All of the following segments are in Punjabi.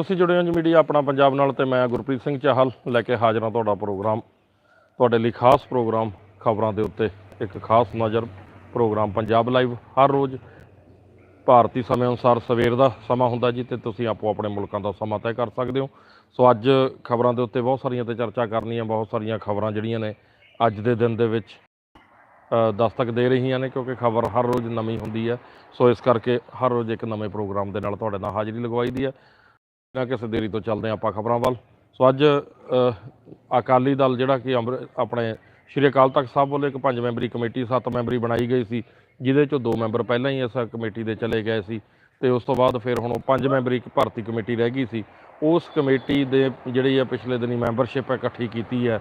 ਤੁਸੀਂ ਜੁੜੇ ਹੋ ਜੀ ਮੀਡੀਆ ਆਪਣਾ ਪੰਜਾਬ ਨਾਲ ਤੇ ਮੈਂ ਗੁਰਪ੍ਰੀਤ ਸਿੰਘ ਚਾਹਲ ਲੈ ਕੇ ਹਾਜ਼ਰ ਹਾਂ ਤੁਹਾਡਾ ਪ੍ਰੋਗਰਾਮ। ਤੁਹਾਡੇ ਲਈ ਖਾਸ ਪ੍ਰੋਗਰਾਮ ਖਬਰਾਂ ਦੇ ਉੱਤੇ ਇੱਕ ਖਾਸ ਨਜ਼ਰ ਪ੍ਰੋਗਰਾਮ ਪੰਜਾਬ ਲਾਈਵ ਹਰ ਰੋਜ਼ ਭਾਰਤੀ ਸਮੇਂ ਅਨੁਸਾਰ ਸਵੇਰ ਦਾ ਸਮਾਂ ਹੁੰਦਾ ਜੀ ਤੇ ਤੁਸੀਂ ਆਪੋ ਆਪਣੇ ਮੁਲਕਾਂ ਦਾ ਸਮਾਂ ਤੈਅ ਕਰ ਸਕਦੇ ਹੋ। ਸੋ ਅੱਜ ਖਬਰਾਂ ਦੇ ਉੱਤੇ ਬਹੁਤ ਸਾਰੀਆਂ ਤੇ ਚਰਚਾ ਕਰਨੀ ਹੈ ਬਹੁਤ ਸਾਰੀਆਂ ਖਬਰਾਂ ਜਿਹੜੀਆਂ ਨੇ ਅੱਜ ਦੇ ਦਿਨ ਦੇ ਵਿੱਚ ਦਸਤਕ ਦੇ ਰਹੀਆਂ ਨੇ ਕਿਉਂਕਿ ਖਬਰ ਹਰ ਰੋਜ਼ ਨਵੀਂ ਹੁੰਦੀ ਹੈ। ਸੋ ਇਸ ਕਰਕੇ ਹਰ ਰੋਜ਼ ਇੱਕ ਨਵੇਂ ਪ੍ਰੋਗਰਾਮ ਦੇ ਨਾਲ ਤੁਹਾਡੇ ਨਾਲ ਹਾਜ਼ਰੀ ਲਗਵਾਈ ਦੀ ਹੈ। ਨਾ ਕਿਸੇ ਦੇਰੀ ਤੋਂ ਚੱਲਦੇ ਹਾਂ ਆਪਾਂ ਖਬਰਾਂ ਵੱਲ। ਸੋ ਅੱਜ ਅਕਾਲੀ ਦਲ ਜਿਹੜਾ ਕਿ ਅੰਮ੍ਰਿ- ਆਪਣੇ ਸ਼੍ਰੀ ਅਕਾਲ ਤਖਤ ਸਾਹਿਬ ਵੱਲੋਂ ਇੱਕ ਪੰਜ ਮੈਂਬਰੀ ਕਮੇਟੀ, ਸੱਤ ਮੈਂਬਰੀ ਬਣਾਈ ਗਈ ਸੀ, ਜਿਹਦੇ ਚੋਂ ਦੋ ਮੈਂਬਰ ਪਹਿਲਾਂ ਹੀ ਇਸ ਕਮੇਟੀ ਦੇ ਚਲੇ ਗਏ ਸੀ ਤੇ ਉਸ ਤੋਂ ਬਾਅਦ ਫਿਰ ਹੁਣ ਉਹ ਪੰਜ ਮੈਂਬਰੀ ਇੱਕ ਭਰਤੀ ਕਮੇਟੀ ਰਹਿ ਗਈ ਸੀ। ਉਸ ਕਮੇਟੀ ਦੇ ਜਿਹੜੀ ਆ ਪਿਛਲੇ ਦਿਨੀ ਮੈਂਬਰਸ਼ਿਪ ਇਕੱਠੀ ਕੀਤੀ ਹੈ।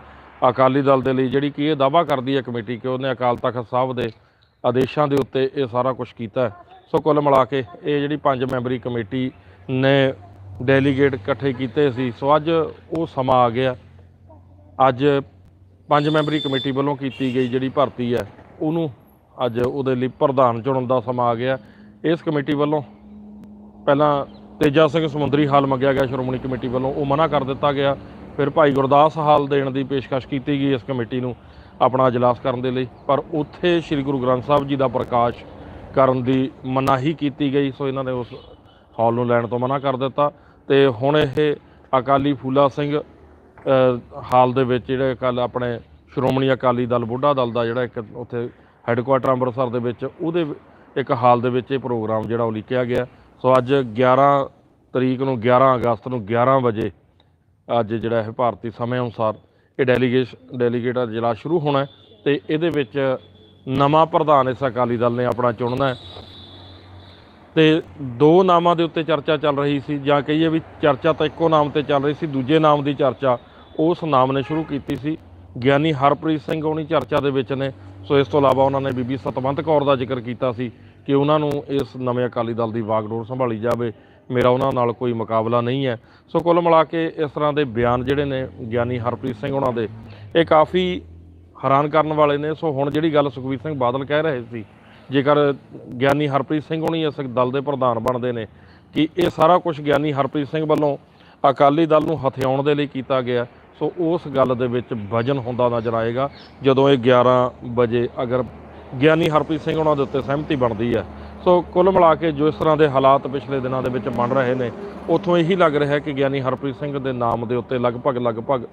ਅਕਾਲੀ ਦਲ ਦੇ ਲਈ ਜਿਹੜੀ ਕਿ ਇਹ ਦਾਵਾ ਕਰਦੀ ਹੈ ਕਮੇਟੀ ਕਿ ਉਹਨੇ ਅਕਾਲ ਤਖਤ ਸਾਹਿਬ ਦੇ ਆਦੇਸ਼ਾਂ ਦੇ ਉੱਤੇ ਇਹ ਸਾਰਾ ਕੁਝ ਕੀਤਾ ਸੋ ਕੁੱਲ ਮਿਲਾ ਕੇ ਇਹ ਜਿਹੜੀ ਪੰਜ ਮੈਂਬਰੀ ਕਮੇਟੀ ਨੇ ਡੈਲੀਗੇਟ ਇਕੱਠੇ ਕੀਤੇ ਸੀ। ਸੋ ਅੱਜ ਉਹ ਸਮਾਂ ਆ ਗਿਆ। ਅੱਜ ਪੰਜ ਮੈਂਬਰੀ ਕਮੇਟੀ ਵੱਲੋਂ ਕੀਤੀ ਗਈ ਜਿਹੜੀ ਭਰਤੀ ਹੈ, ਉਹਨੂੰ ਅੱਜ ਉਹਦੇ ਲਈ ਪ੍ਰਧਾਨ ਚੁਣਨ ਦਾ ਸਮਾਂ ਆ ਗਿਆ। ਇਸ ਕਮੇਟੀ ਵੱਲੋਂ ਪਹਿਲਾਂ ਤੇਜਾ ਸਿੰਘ ਸਮੁੰਦਰੀ ਹਾਲ ਮੰਗਿਆ ਗਿਆ। ਸ਼੍ਰੋਮਣੀ ਕਮੇਟੀ ਵੱਲੋਂ ਉਹ ਮਨਾ ਕਰ ਦਿੱਤਾ ਗਿਆ। ਫਿਰ ਭਾਈ ਗੁਰਦਾਸ ਹਾਲ ਦੇਣ ਦੀ ਪੇਸ਼ਕਸ਼ ਕੀਤੀ ਗਈ ਇਸ ਕਮੇਟੀ ਨੂੰ ਆਪਣਾ ਇਜਲਾਸ ਕਰਨ ਦੇ ਲਈ। ਪਰ ਉੱਥੇ ਸ੍ਰੀ ਗੁਰੂ ਗ੍ਰੰਥ ਸਾਹਿਬ ਜੀ ਦਾ ਪ੍ਰਕਾਸ਼ ਕਰਨ ਦੀ ਮਨਾਹੀ ਕੀਤੀ ਗਈ। ਸੋ ਇਹਨਾਂ ਨੇ ਉਸ ਹਾਲ ਨੂੰ ਲੈਣ ਤੋਂ ਮਨਾ ਕਰ ਦਿੱਤਾ। ਤੇ ਹੁਣ ਇਹ ਅਕਾਲੀ ਫੂਲਾ ਸਿੰਘ ਹਾਲ ਦੇ ਵਿੱਚ ਜਿਹੜੇ ਕੱਲ ਆਪਣੇ ਸ਼੍ਰੋਮਣੀ ਅਕਾਲੀ ਦਲ, ਬੁੱਢਾ ਦਲ ਦਾ ਜਿਹੜਾ ਇੱਕ ਉੱਥੇ ਹੈੱਡਕੁਆਟਰ ਅੰਮ੍ਰਿਤਸਰ ਦੇ ਵਿੱਚ, ਉਹਦੇ ਇੱਕ ਹਾਲ ਦੇ ਵਿੱਚ ਇਹ ਪ੍ਰੋਗਰਾਮ ਜਿਹੜਾ ਉਹ ਲਿਖਿਆ ਗਿਆ। ਸੋ ਅੱਜ 11 ਤਰੀਕ ਨੂੰ 11 ਅਗਸਤ ਨੂੰ 11 ਵਜੇ ਅੱਜ ਜਿਹੜਾ ਇਹ ਭਾਰਤੀ ਸਮੇਂ ਅਨੁਸਾਰ ਇਹ ਡੈਲੀਗੇਸ਼ਨ ਡੈਲੀਗੇਟ ਦਾ ਇਜਲਾਸ ਸ਼ੁਰੂ ਹੋਣਾ ਹੈ ਤੇ ਇਹਦੇ ਵਿੱਚ ਨਵਾਂ ਪ੍ਰਧਾਨ ਇਸ ਅਕਾਲੀ ਦਲ ਨੇ ਆਪਣਾ ਚੁਣਨਾ ਹੈ। ਤੇ ਦੋ ਨਾਮਾਂ ਦੇ ਉੱਤੇ ਚਰਚਾ ਚੱਲ ਰਹੀ ਸੀ ਜਾਂ ਕਹੀਏ ਵੀ ਚਰਚਾ ਤਾਂ ਇੱਕੋ ਨਾਮ ਤੇ ਚੱਲ ਰਹੀ ਸੀ, ਦੂਜੇ ਨਾਮ ਦੀ ਚਰਚਾ, ਉਸ ਨਾਮ ਨੇ ਸ਼ੁਰੂ ਕੀਤੀ ਸੀ। ਗਿਆਨੀ ਹਰਪ੍ਰੀਤ ਸਿੰਘ ਉਹਨੀ ਚਰਚਾ ਦੇ ਵਿੱਚ ਨੇ। ਸੋ ਇਸ ਤੋਂ ਇਲਾਵਾ ਉਹਨਾਂ ਨੇ ਬੀਬੀ ਸਤਵੰਤ ਕੌਰ ਦਾ ਜ਼ਿਕਰ ਕੀਤਾ ਸੀ ਕਿ ਉਹਨਾਂ ਨੂੰ ਇਸ ਨਵੇਂ ਅਕਾਲੀ ਦਲ ਦੀ ਵਾਗਡੋਰ ਸੰਭਾਲੀ ਜਾਵੇ। ਮੇਰਾ ਉਹਨਾਂ ਨਾਲ ਕੋਈ ਮੁਕਾਬਲਾ ਨਹੀਂ ਹੈ। ਸੋ ਕੁੱਲ ਮਿਲਾ ਕੇ ਇਸ ਤਰ੍ਹਾਂ ਦੇ ਬਿਆਨ ਜਿਹੜੇ ਨੇ ਗਿਆਨੀ ਹਰਪ੍ਰੀਤ ਸਿੰਘ ਉਹਨਾਂ ਦੇ, ਇਹ ਕਾਫੀ ਹੈਰਾਨ ਕਰਨ ਵਾਲੇ ਨੇ। ਸੋ ਹੁਣ ਜਿਹੜੀ ਗੱਲ ਸੁਖਬੀਰ ਸਿੰਘ ਬਾਦਲ ਕਹਿ ਰਹੇ ਸੀ ਜੇਕਰ ਗਿਆਨੀ ਹਰਪ੍ਰੀਤ ਸਿੰਘ ਹੋਣੀ ਇਸ ਦਲ ਦੇ ਪ੍ਰਧਾਨ ਬਣਦੇ ਨੇ, ਕਿ ਇਹ ਸਾਰਾ ਕੁਝ ਗਿਆਨੀ ਹਰਪ੍ਰੀਤ ਸਿੰਘ ਵੱਲੋਂ ਅਕਾਲੀ ਦਲ ਨੂੰ ਹਥਿਆਉਣ ਦੇ ਲਈ ਕੀਤਾ ਗਿਆ, ਸੋ ਉਸ ਗੱਲ ਦੇ ਵਿੱਚ ਵਜਨ ਹੁੰਦਾ ਨਜ਼ਰ ਆਏਗਾ। ਜਦੋਂ ਇਹ 11 ਵਜੇ ਅਗਰ ਗਿਆਨੀ ਹਰਪ੍ਰੀਤ ਸਿੰਘ ਉਹਨਾਂ ਦੇ ਉੱਤੇ ਸਹਿਮਤੀ ਬਣਦੀ ਹੈ, ਸੋ ਕੁੱਲ ਮਿਲਾ ਕੇ ਜੋ ਇਸ ਤਰ੍ਹਾਂ ਦੇ ਹਾਲਾਤ ਪਿਛਲੇ ਦਿਨਾਂ ਦੇ ਵਿੱਚ ਬਣ ਰਹੇ ਨੇ, ਉਥੋਂ ਇਹੀ ਲੱਗ ਰਿਹਾ ਹੈ ਕਿ ਗਿਆਨੀ ਹਰਪ੍ਰੀਤ ਸਿੰਘ ਦੇ ਨਾਮ ਦੇ ਉੱਤੇ ਲਗਭਗ ਲਗਭਗ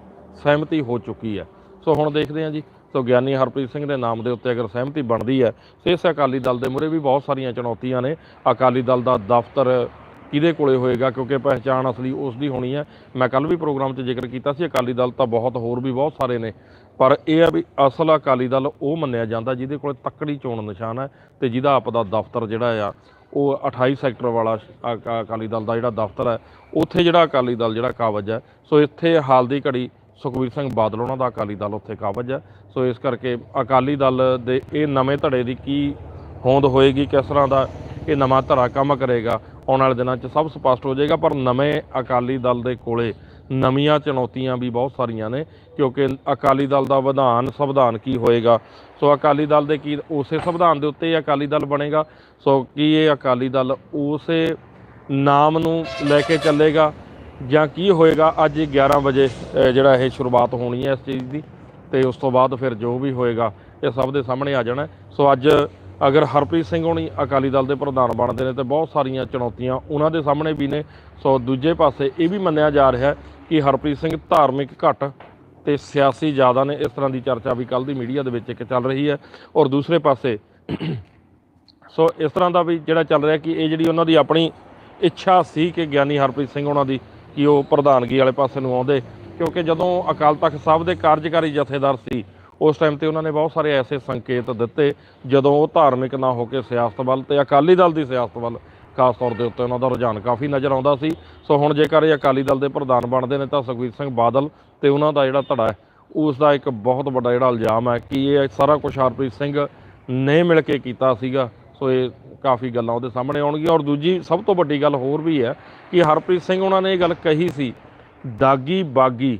ਸਹਿਮਤੀ ਹੋ ਚੁੱਕੀ ਹੈ। ਸੋ ਹੁਣ ਦੇਖਦੇ ਹਾਂ ਜੀ ਸੋ ਗਿਆਨੀ ਹਰਪ੍ਰੀਤ ਸਿੰਘ ਦੇ ਨਾਮ ਦੇ ਉੱਤੇ ਅਗਰ ਸਹਿਮਤੀ ਬਣਦੀ ਹੈ ਤੇ ਇਸ ਅਕਾਲੀ ਦਲ ਦੇ ਮੂਹਰੇ ਵੀ ਬਹੁਤ ਸਾਰੀਆਂ ਚੁਣੌਤੀਆਂ ਨੇ। ਅਕਾਲੀ ਦਲ ਦਾ ਦਫ਼ਤਰ ਕਿਹਦੇ ਕੋਲੇ ਹੋਏਗਾ, ਕਿਉਂਕਿ ਪਹਿਚਾਣ ਅਸਲੀ ਉਸ ਦੀ ਹੋਣੀ ਹੈ। ਮੈਂ ਕੱਲ ਵੀ ਪ੍ਰੋਗਰਾਮ 'ਚ ਜ਼ਿਕਰ ਕੀਤਾ ਸੀ, ਅਕਾਲੀ ਦਲ ਤਾਂ ਬਹੁਤ ਹੋਰ ਵੀ ਬਹੁਤ ਸਾਰੇ ਨੇ। ਪਰ ਇਹ ਆ ਵੀ ਅਸਲ ਅਕਾਲੀ ਦਲ ਉਹ ਮੰਨਿਆ ਜਾਂਦਾ ਜਿਹਦੇ ਕੋਲੇ ਤੱਕੜੀ ਚੋਣ ਨਿਸ਼ਾਨ ਹੈ ਤੇ ਜਿਹਦਾ ਆਪ ਦਾ ਦਫ਼ਤਰ ਜਿਹੜਾ ਆ, ਉਹ 28 ਸੈਕਟਰ ਵਾਲਾ ਅਕਾ- ਅਕਾਲੀ ਦਲ ਦਾ ਜਿਹੜਾ ਦਫ਼ਤਰ ਹੈ, ਉੱਥੇ ਜਿਹੜਾ ਅਕਾਲੀ ਦਲ ਜਿਹੜਾ ਕਾਬਜ ਹੈ। ਸੋ ਇੱਥੇ ਹਾਲ ਦੀ ਘੜੀ ਸੁਖਬੀਰ ਸਿੰਘ ਬਾਦਲ, ਉਹਨਾਂ ਦਾ ਅਕਾਲੀ ਦਲ ਉੱਥੇ ਕਾਬਜ ਹੈ। ਸੋ ਇਸ ਕਰਕੇ ਅਕਾਲੀ ਦਲ ਦੇ ਇਹ ਨਵੇਂ ਧੜੇ ਦੀ ਕੀ ਹੋਂਦ ਹੋਏਗੀ, ਕਿਸ ਤਰ੍ਹਾਂ ਦਾ ਇਹ ਨਵਾਂ ਧੜਾ ਕੰਮ ਕਰੇਗਾ, ਆਉਣ ਵਾਲੇ ਦਿਨਾਂ 'ਚ ਸਭ ਸਪਸ਼ਟ ਹੋ ਜਾਏਗਾ। ਪਰ ਨਵੇਂ ਅਕਾਲੀ ਦਲ ਦੇ ਕੋਲੇ ਨਵੀਆਂ ਚੁਣੌਤੀਆਂ ਵੀ ਬਹੁਤ ਸਾਰੀਆਂ ਨੇ, ਕਿਉਂਕਿ ਅਕਾਲੀ ਦਲ ਦਾ ਵਿਧਾਨ, ਸੰਵਿਧਾਨ ਕੀ ਹੋਏਗਾ? ਸੋ ਅਕਾਲੀ ਦਲ ਦੇ ਕੀ ਉਸੇ ਸੰਵਿਧਾਨ ਦੇ ਉੱਤੇ ਹੀ ਅਕਾਲੀ ਦਲ ਬਣੇਗਾ। ਸੋ ਕੀ ਇਹ ਅਕਾਲੀ ਦਲ ਉਸੇ ਨਾਮ ਨੂੰ ਲੈ ਕੇ ਚੱਲੇਗਾ? ਜਾਂ ਕੀ ਹੋਏਗਾ, ਅੱਜ 11 ਵਜੇ ਜਿਹੜਾ ਇਹ ਸ਼ੁਰੂਆਤ ਹੋਣੀ ਹੈ ਇਸ ਚੀਜ਼ ਦੀ, ਤੇ ਉਸ ਤੋਂ ਬਾਅਦ ਫਿਰ ਜੋ ਵੀ ਹੋਏਗਾ, ਇਹ ਸਭ ਦੇ ਸਾਹਮਣੇ ਆ ਜਾਣਾ ਸੋ ਅੱਜ ਅਗਰ ਹਰਪ੍ਰੀਤ ਸਿੰਘ ਹੋਣੀ ਅਕਾਲੀ ਦਲ ਦੇ ਪ੍ਰਧਾਨ ਬਣਦੇ ਨੇ, ਤੇ ਬਹੁਤ ਸਾਰੀਆਂ ਚੁਣੌਤੀਆਂ ਉਹਨਾਂ ਦੇ ਸਾਹਮਣੇ ਵੀ ਨੇ। ਸੋ ਦੂਜੇ ਪਾਸੇ ਇਹ ਵੀ ਮੰਨਿਆ ਜਾ ਰਿਹਾ ਕਿ ਹਰਪ੍ਰੀਤ ਸਿੰਘ ਧਾਰਮਿਕ ਘੱਟ ਤੇ ਸਿਆਸੀ ਜ਼ਿਆਦਾ ਨੇ, ਇਸ ਤਰ੍ਹਾਂ ਦੀ ਚਰਚਾ ਵੀ ਕੱਲ ਦੀ ਮੀਡੀਆ ਦੇ ਵਿੱਚ ਇੱਕ ਚੱਲ ਰਹੀ ਹੈ। ਔਰ ਦੂਸਰੇ ਪਾਸੇ ਸੋ ਇਸ ਤਰ੍ਹਾਂ ਦਾ ਵੀ ਜਿਹੜਾ ਚੱਲ ਰਿਹਾ ਕਿ ਇਹ ਜਿਹੜੀ ਉਹਨਾਂ ਦੀ ਆਪਣੀ ਇੱਛਾ ਸੀ ਕਿ ਗਿਆਨੀ ਹਰਪ੍ਰੀਤ ਸਿੰਘ ਉਹਨਾਂ ਦੀ ਕਿ ਉਹ ਪ੍ਰਧਾਨਗੀ ਵਾਲੇ ਪਾਸੇ ਨੂੰ ਆਉਂਦੇ, ਕਿਉਂਕਿ ਜਦੋਂ ਅਕਾਲ ਤਖਤ ਸਾਹਿਬ ਦੇ ਕਾਰਜਕਾਰੀ ਜਥੇਦਾਰ ਸੀ, ਉਸ ਟਾਈਮ ਤੇ ਉਹਨਾਂ ਨੇ ਬਹੁਤ ਸਾਰੇ ਐਸੇ ਸੰਕੇਤ ਦਿੱਤੇ, ਜਦੋਂ ਉਹ ਧਾਰਮਿਕ ਨਾ ਹੋ ਕੇ ਸਿਆਸਤ ਵੱਲ ਤੇ ਅਕਾਲੀ ਦਲ ਦੀ ਸਿਆਸਤ ਵੱਲ, ਖਾਸ ਤੌਰ ਦੇ ਉੱਤੇ ਉਹਨਾਂ ਦਾ ਰੁਝਾਨ ਕਾਫੀ ਨਜ਼ਰ ਆਉਂਦਾ ਸੀ। ਸੋ ਹੁਣ ਜੇਕਰ ਇਹ ਅਕਾਲੀ ਦਲ ਦੇ ਪ੍ਰਧਾਨ ਬਣਦੇ ਨੇ ਤਾਂ ਸੁਖਬੀਰ ਸਿੰਘ ਬਾਦਲ ਤੇ ਉਹਨਾਂ ਦਾ ਜਿਹੜਾ ਧੜਾ ਹੈ, ਉਸ ਦਾ ਇੱਕ ਬਹੁਤ ਵੱਡਾ ਜਿਹੜਾ ਇਲਜ਼ਾਮ ਹੈ ਕਿ ਇਹ ਸਾਰਾ ਕੁਝ ਹਰਪ੍ਰੀਤ ਸਿੰਘ ਨੇ ਮਿਲ ਕੇ ਕੀਤਾ ਸੀਗਾ। ਸੋ ਇਹ ਕਾਫੀ ਗੱਲਾਂ ਉਹਦੇ ਸਾਹਮਣੇ ਆਉਣਗੀਆਂ ਔਰ ਦੂਜੀ ਸਭ ਤੋਂ ਵੱਡੀ ਗੱਲ ਹੋਰ ਵੀ ਹੈ ਕਿ ਹਰਪ੍ਰੀਤ ਸਿੰਘ ਉਹਨਾਂ ਨੇ ਇਹ ਗੱਲ ਕਹੀ ਸੀ, ਦਾਗੀ ਬਾਗੀ,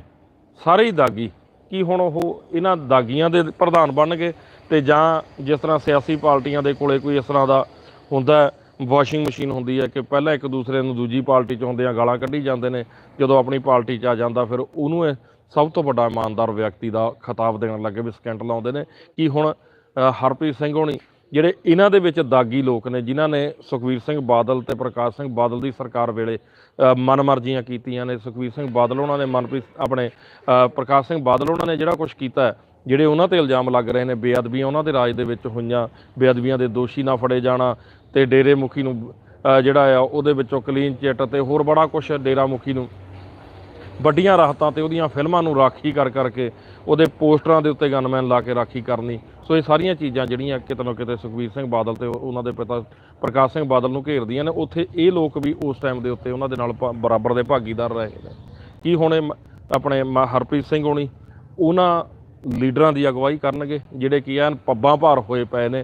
ਸਾਰੇ ਹੀ ਦਾਗੀ। ਕਿ ਹੁਣ ਉਹ ਇਹਨਾਂ ਦਾਗੀਆਂ ਦੇ ਪ੍ਰਧਾਨ ਬਣਨਗੇ ਤੇ ਜਾਂ ਜਿਸ ਤਰ੍ਹਾਂ ਸਿਆਸੀ ਪਾਰਟੀਆਂ ਦੇ ਕੋਲੇ ਕੋਈ ਇਸ ਤਰ੍ਹਾਂ ਦਾ ਹੁੰਦਾ ਵਾਸ਼ਿੰਗ ਮਸ਼ੀਨ ਹੁੰਦੀ ਹੈ ਕਿ ਪਹਿਲਾਂ ਇੱਕ ਦੂਸਰੇ ਨੂੰ ਦੂਜੀ ਪਾਰਟੀ 'ਚ ਹੁੰਦੇ ਆ ਗਾਲਾਂ ਕੱਢੀ ਜਾਂਦੇ ਨੇ, ਜਦੋਂ ਆਪਣੀ ਪਾਰਟੀ 'ਚ ਆ ਜਾਂਦਾ ਫਿਰ ਉਹਨੂੰ ਇਹ ਸਭ ਤੋਂ ਵੱਡਾ ਇਮਾਨਦਾਰ ਵਿਅਕਤੀ ਦਾ ਖਿਤਾਬ ਦੇਣ ਲੱਗੇ ਵੀ ਸਕੈਂਟ ਲਾਉਂਦੇ ਨੇ। ਕਿ ਹੁਣ ਹਰਪ੍ਰੀਤ ਸਿੰਘ ਹੋਣੀ ਜਿਹੜੇ ਇਹਨਾਂ ਦੇ ਵਿੱਚ ਦਾਗੀ ਲੋਕ ਨੇ ਜਿਨ੍ਹਾਂ ਨੇ ਸੁਖਵੀਰ ਸਿੰਘ ਬਾਦਲ ਤੇ ਪ੍ਰਕਾਸ਼ ਸਿੰਘ ਬਾਦਲ ਦੀ ਸਰਕਾਰ ਵੇਲੇ ਅ, ਮਨਮਰਜ਼ੀਆਂ ਕੀਤੀਆਂ ਨੇ। ਸੁਖਵੀਰ ਸਿੰਘ ਬਾਦਲ ਉਹਨਾਂ ਨੇ ਮਨਪ੍ਰੀਤ ਆਪਣੇ ਪ੍ਰਕਾਸ਼ ਸਿੰਘ ਬਾਦਲ ਉਹਨਾਂ ਨੇ ਜਿਹੜਾ ਕੁਝ ਕੀਤਾ ਜਿਹੜੇ ਉਹਨਾਂ ਤੇ ਇਲਜ਼ਾਮ ਲੱਗ ਰਹੇ ਨੇ ਬੇਅਦਬੀਆਂ ਉਹਨਾਂ ਦੇ ਰਾਜ ਦੇ ਵਿੱਚ ਹੋਈਆਂ ਬੇਅਦਬੀਆਂ ਦੇ ਦੋਸ਼ੀ ਨਾ ਫੜੇ ਜਾਣਾ ਤੇ ਡੇਰੇ ਮੁਖੀ ਨੂੰ ਜਿਹੜਾ ਆ ਉਹਦੇ ਵਿੱਚੋਂ ਕਲੀਨ ਚਿੱਟ ਤੇ ਹੋਰ ਬੜਾ ਕੁਝ ਡੇਰਾ ਮੁਖੀ ਨੂੰ ਵੱਡੀਆਂ ਰਾਹਤਾਂ ਤੇ ਉਹਦੀਆਂ ਫਿਲਮਾਂ ਨੂੰ ਰਾਖੀ ਕਰ ਕਰਕੇ ਉਹਦੇ ਪੋਸਟਰਾਂ ਦੇ ਉੱਤੇ ਗਨਮੈਨ ਲਾ ਕੇ ਰਾਖੀ ਕਰਨੀ। ਸੋ ਇਹ ਸਾਰੀਆਂ ਚੀਜ਼ਾਂ ਜਿਹੜੀਆਂ ਕਿਤੇ ਨਾ ਕਿਤੇ ਸੁਖਬੀਰ ਸਿੰਘ ਬਾਦਲ ਤੇ ਉਹਨਾਂ ਦੇ ਪਿਤਾ ਪ੍ਰਕਾਸ਼ ਸਿੰਘ ਬਾਦਲ ਨੂੰ ਘੇਰਦੀਆਂ ਨੇ, ਉੱਥੇ ਇਹ ਲੋਕ ਵੀ ਉਸ ਟਾਈਮ ਦੇ ਉੱਤੇ ਉਹਨਾਂ ਦੇ ਨਾਲ ਭ- ਬਰਾਬਰ ਦੇ ਭਾਗੀਦਾਰ ਰਹੇ ਨੇ। ਕੀ ਹੁਣ ਆਪਣੇ ਮ- ਹਰਪ੍ਰੀਤ ਸਿੰਘ ਹੋਣੀ, ਉਹਨਾਂ ਲੀਡਰਾਂ ਦੀ ਅਗਵਾਈ ਕਰਨਗੇ, ਜਿਹੜੇ ਕੀ ਐਨ ਪੱਬਾਂ ਭਾਰ ਹੋਏ ਪਏ ਨੇ।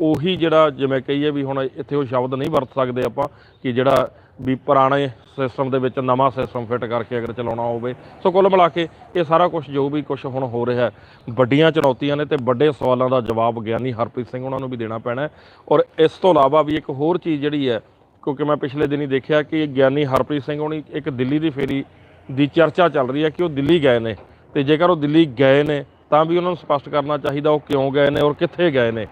ਉਹੀ ਜਿਹੜਾ ਜਿਵੇਂ ਕਹੀਏ ਵੀ ਹੁਣ ਇੱਥੇ ਉਹ ਸ਼ਬਦ ਨਹੀਂ ਵਰਤ ਸਕਦੇ ਆਪਾਂ, ਕਿ ਜਿਹੜਾ ਵੀ ਪੁਰਾਣੇ ਸਿਸਟਮ ਦੇ ਵਿੱਚ ਨਵਾਂ ਸਿਸਟਮ ਫਿੱਟ ਕਰਕੇ ਅਗਰ ਚਲਾਉਣਾ ਹੋਵੇ, ਸੋ ਕੁੱਲ ਮਿਲਾ ਕੇ ਇਹ ਸਾਰਾ ਕੁਝ ਜੋ ਵੀ ਕੁਝ ਹੁਣ ਹੋ ਰਿਹਾ ਹੈ, ਵੱਡੀਆਂ ਚੁਣੌਤੀਆਂ ਨੇ ਤੇ ਵੱਡੇ ਸਵਾਲਾਂ ਦਾ ਜਵਾਬ ਗਿਆਨੀ ਹਰਪ੍ਰੀਤ ਸਿੰਘ ਉਹਨਾਂ ਨੂੰ ਵੀ ਦੇਣਾ ਪੈਣਾ ਔਰ ਇਸ ਤੋਂ ਇਲਾਵਾ ਵੀ ਇੱਕ ਹੋਰ ਚੀਜ਼ ਜਿਹੜੀ ਹੈ, ਕਿਉਂਕਿ ਮੈਂ ਪਿਛਲੇ ਦਿਨੀ ਦੇਖਿਆ ਕਿ ਗਿਆਨੀ ਹਰਪ੍ਰੀਤ ਸਿੰਘ ਹੋਣੀ ਇੱਕ ਦਿੱਲੀ ਦੀ ਫੇਰੀ ਦੀ ਚਰਚਾ ਚੱਲ ਰਹੀ ਹੈ ਕਿ ਉਹ ਦਿੱਲੀ ਗਏ ਨੇ ਤੇ ਜੇਕਰ ਉਹ ਦਿੱਲੀ ਗਏ ਨੇ, ਤਾਂ ਵੀ ਉਹਨਾਂ ਨੂੰ ਸਪਸ਼ਟ ਕਰਨਾ ਚਾਹੀਦਾ ਉਹ ਕਿਉਂ ਗਏ ਨੇ ਔਰ ਕਿੱਥੇ ਗਏ ਨੇ।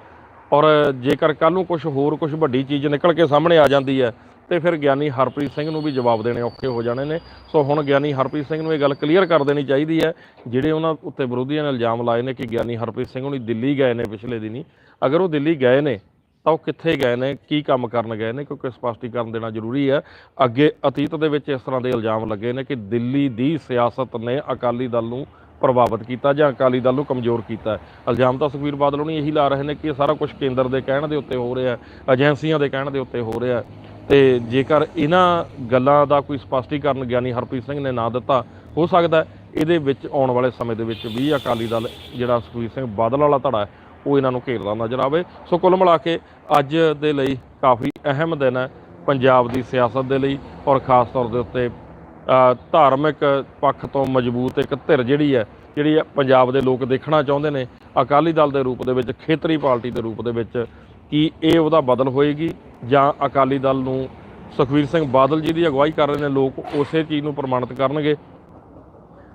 ਔਰ ਜੇਕਰ ਕੱਲ ਨੂੰ ਕੁਝ ਹੋਰ ਕੁਝ ਵੱਡੀ ਚੀਜ਼ ਨਿਕਲ ਕੇ ਸਾਹਮਣੇ ਆ ਜਾਂਦੀ ਹੈ ਤੇ ਫਿਰ ਗਿਆਨੀ ਹਰਪ੍ਰੀਤ ਸਿੰਘ ਨੂੰ ਵੀ ਜਵਾਬ ਦੇਣੇ ਔਖੇ ਹੋ ਜਾਣੇ ਨੇ। ਸੋ ਹੁਣ ਗਿਆਨੀ ਹਰਪ੍ਰੀਤ ਸਿੰਘ ਨੂੰ ਇਹ ਗੱਲ ਕਲੀਅਰ ਕਰ ਦੇਣੀ ਚਾਹੀਦੀ ਹੈ, ਜਿਹੜੇ ਉਹਨਾਂ ਉੱਤੇ ਵਿਰੋਧੀਆਂ ਨੇ ਇਲਜ਼ਾਮ ਲਾਏ ਨੇ ਕਿ ਗਿਆਨੀ ਹਰਪ੍ਰੀਤ ਸਿੰਘ ਹੁਣੀ ਦਿੱਲੀ ਗਏ ਨੇ ਪਿਛਲੇ ਦਿਨੀ। ਅਗਰ ਉਹ ਦਿੱਲੀ ਗਏ ਨੇ, ਤਾਂ ਉਹ ਕਿੱਥੇ ਗਏ ਨੇ, ਕੀ ਕੰਮ ਕਰਨ ਗਏ ਨੇ, ਕਿਉਂਕਿ ਸਪਸ਼ਟੀਕਰਨ ਦੇਣਾ ਜ਼ਰੂਰੀ ਹੈ। ਅੱਗੇ ਅਤੀਤ ਦੇ ਵਿੱਚ ਇਸ ਤਰ੍ਹਾਂ ਦੇ ਇਲਜ਼ਾਮ ਲੱਗੇ ਨੇ ਕਿ ਦਿੱਲੀ ਦੀ ਸਿਆਸਤ ਨੇ ਅਕਾਲੀ ਦਲ ਨੂੰ ਪ੍ਰਭਾਵਿਤ ਕੀਤਾ ਜਾਂ ਅਕਾਲੀ ਦਲ ਨੂੰ ਕਮਜ਼ੋਰ ਕੀਤਾ ਇਲਜ਼ਾਮ ਤਾਂ ਸੁਖਬੀਰ ਬਾਦਲ ਹੋਣੀ ਇਹੀ ਲਾ ਰਹੇ ਨੇ ਕਿ ਇਹ ਸਾਰਾ ਕੁਝ ਕੇਂਦਰ ਦੇ ਕਹਿਣ ਦੇ ਉੱਤੇ ਹੋ ਰਿਹਾ ਏਜੰਸੀਆਂ ਦੇ ਕਹਿਣ ਦੇ ਉੱਤੇ ਹੋ ਰਿਹਾ ਤੇ ਜੇਕਰ ਇਹਨਾਂ ਗੱਲਾਂ ਦਾ ਕੋਈ ਸਪਸ਼ਟੀਕਰਨ ਗਿਆਨੀ ਹਰਪ੍ਰੀਤ ਸਿੰਘ ਨੇ ਨਾ ਦਿੱਤਾ, ਹੋ ਸਕਦਾ ਇਹਦੇ ਵਿੱਚ ਆਉਣ ਵਾਲੇ ਸਮੇਂ ਦੇ ਵਿੱਚ ਵੀ ਅਕਾਲੀ ਦਲ ਜਿਹੜਾ ਸੁਖਬੀਰ ਸਿੰਘ ਬਾਦਲ ਵਾਲਾ ਧੜਾ ਹੈ, ਉਹ ਇਹਨਾਂ ਨੂੰ ਘੇਰਦਾ ਨਜ਼ਰ ਆਵੇ। ਸੋ ਕੁੱਲ ਮਿਲਾ ਕੇ ਅੱਜ ਦੇ ਲਈ ਕਾਫੀ ਅਹਿਮ ਦਿਨ ਹੈ ਪੰਜਾਬ ਦੀ ਸਿਆਸਤ ਦੇ ਲਈ ਔਰ ਖਾਸ ਤੌਰ ਦੇ ਉੱਤੇ ਧਾਰਮਿਕ ਪੱਖ ਤੋਂ ਮਜ਼ਬੂਤ ਇੱਕ ਧਿਰ ਜਿਹੜੀ ਹੈ, ਜਿਹੜੀ ਪੰਜਾਬ ਦੇ ਲੋਕ ਦੇਖਣਾ ਚਾਹੁੰਦੇ ਨੇ। ਅਕਾਲੀ ਦਲ ਦੇ ਰੂਪ ਦੇ ਵਿੱਚ ਖੇਤਰੀ ਪਾਰਟੀ ਦੇ ਰੂਪ ਦੇ ਵਿੱਚ ਕੀ ਇਹ ਉਹਦਾ ਬਦਲ ਹੋਏਗੀ? ਜਾਂ ਅਕਾਲੀ ਦਲ ਨੂੰ ਸੁਖਵੀਰ ਸਿੰਘ ਬਾਦਲ ਜੀ ਦੀ ਅਗਵਾਈ ਕਰ ਰਹੇ ਨੇ, ਲੋਕ ਉਸੇ ਚੀਜ਼ ਨੂੰ ਪ੍ਰਮਾਣਿਤ ਕਰਨਗੇ।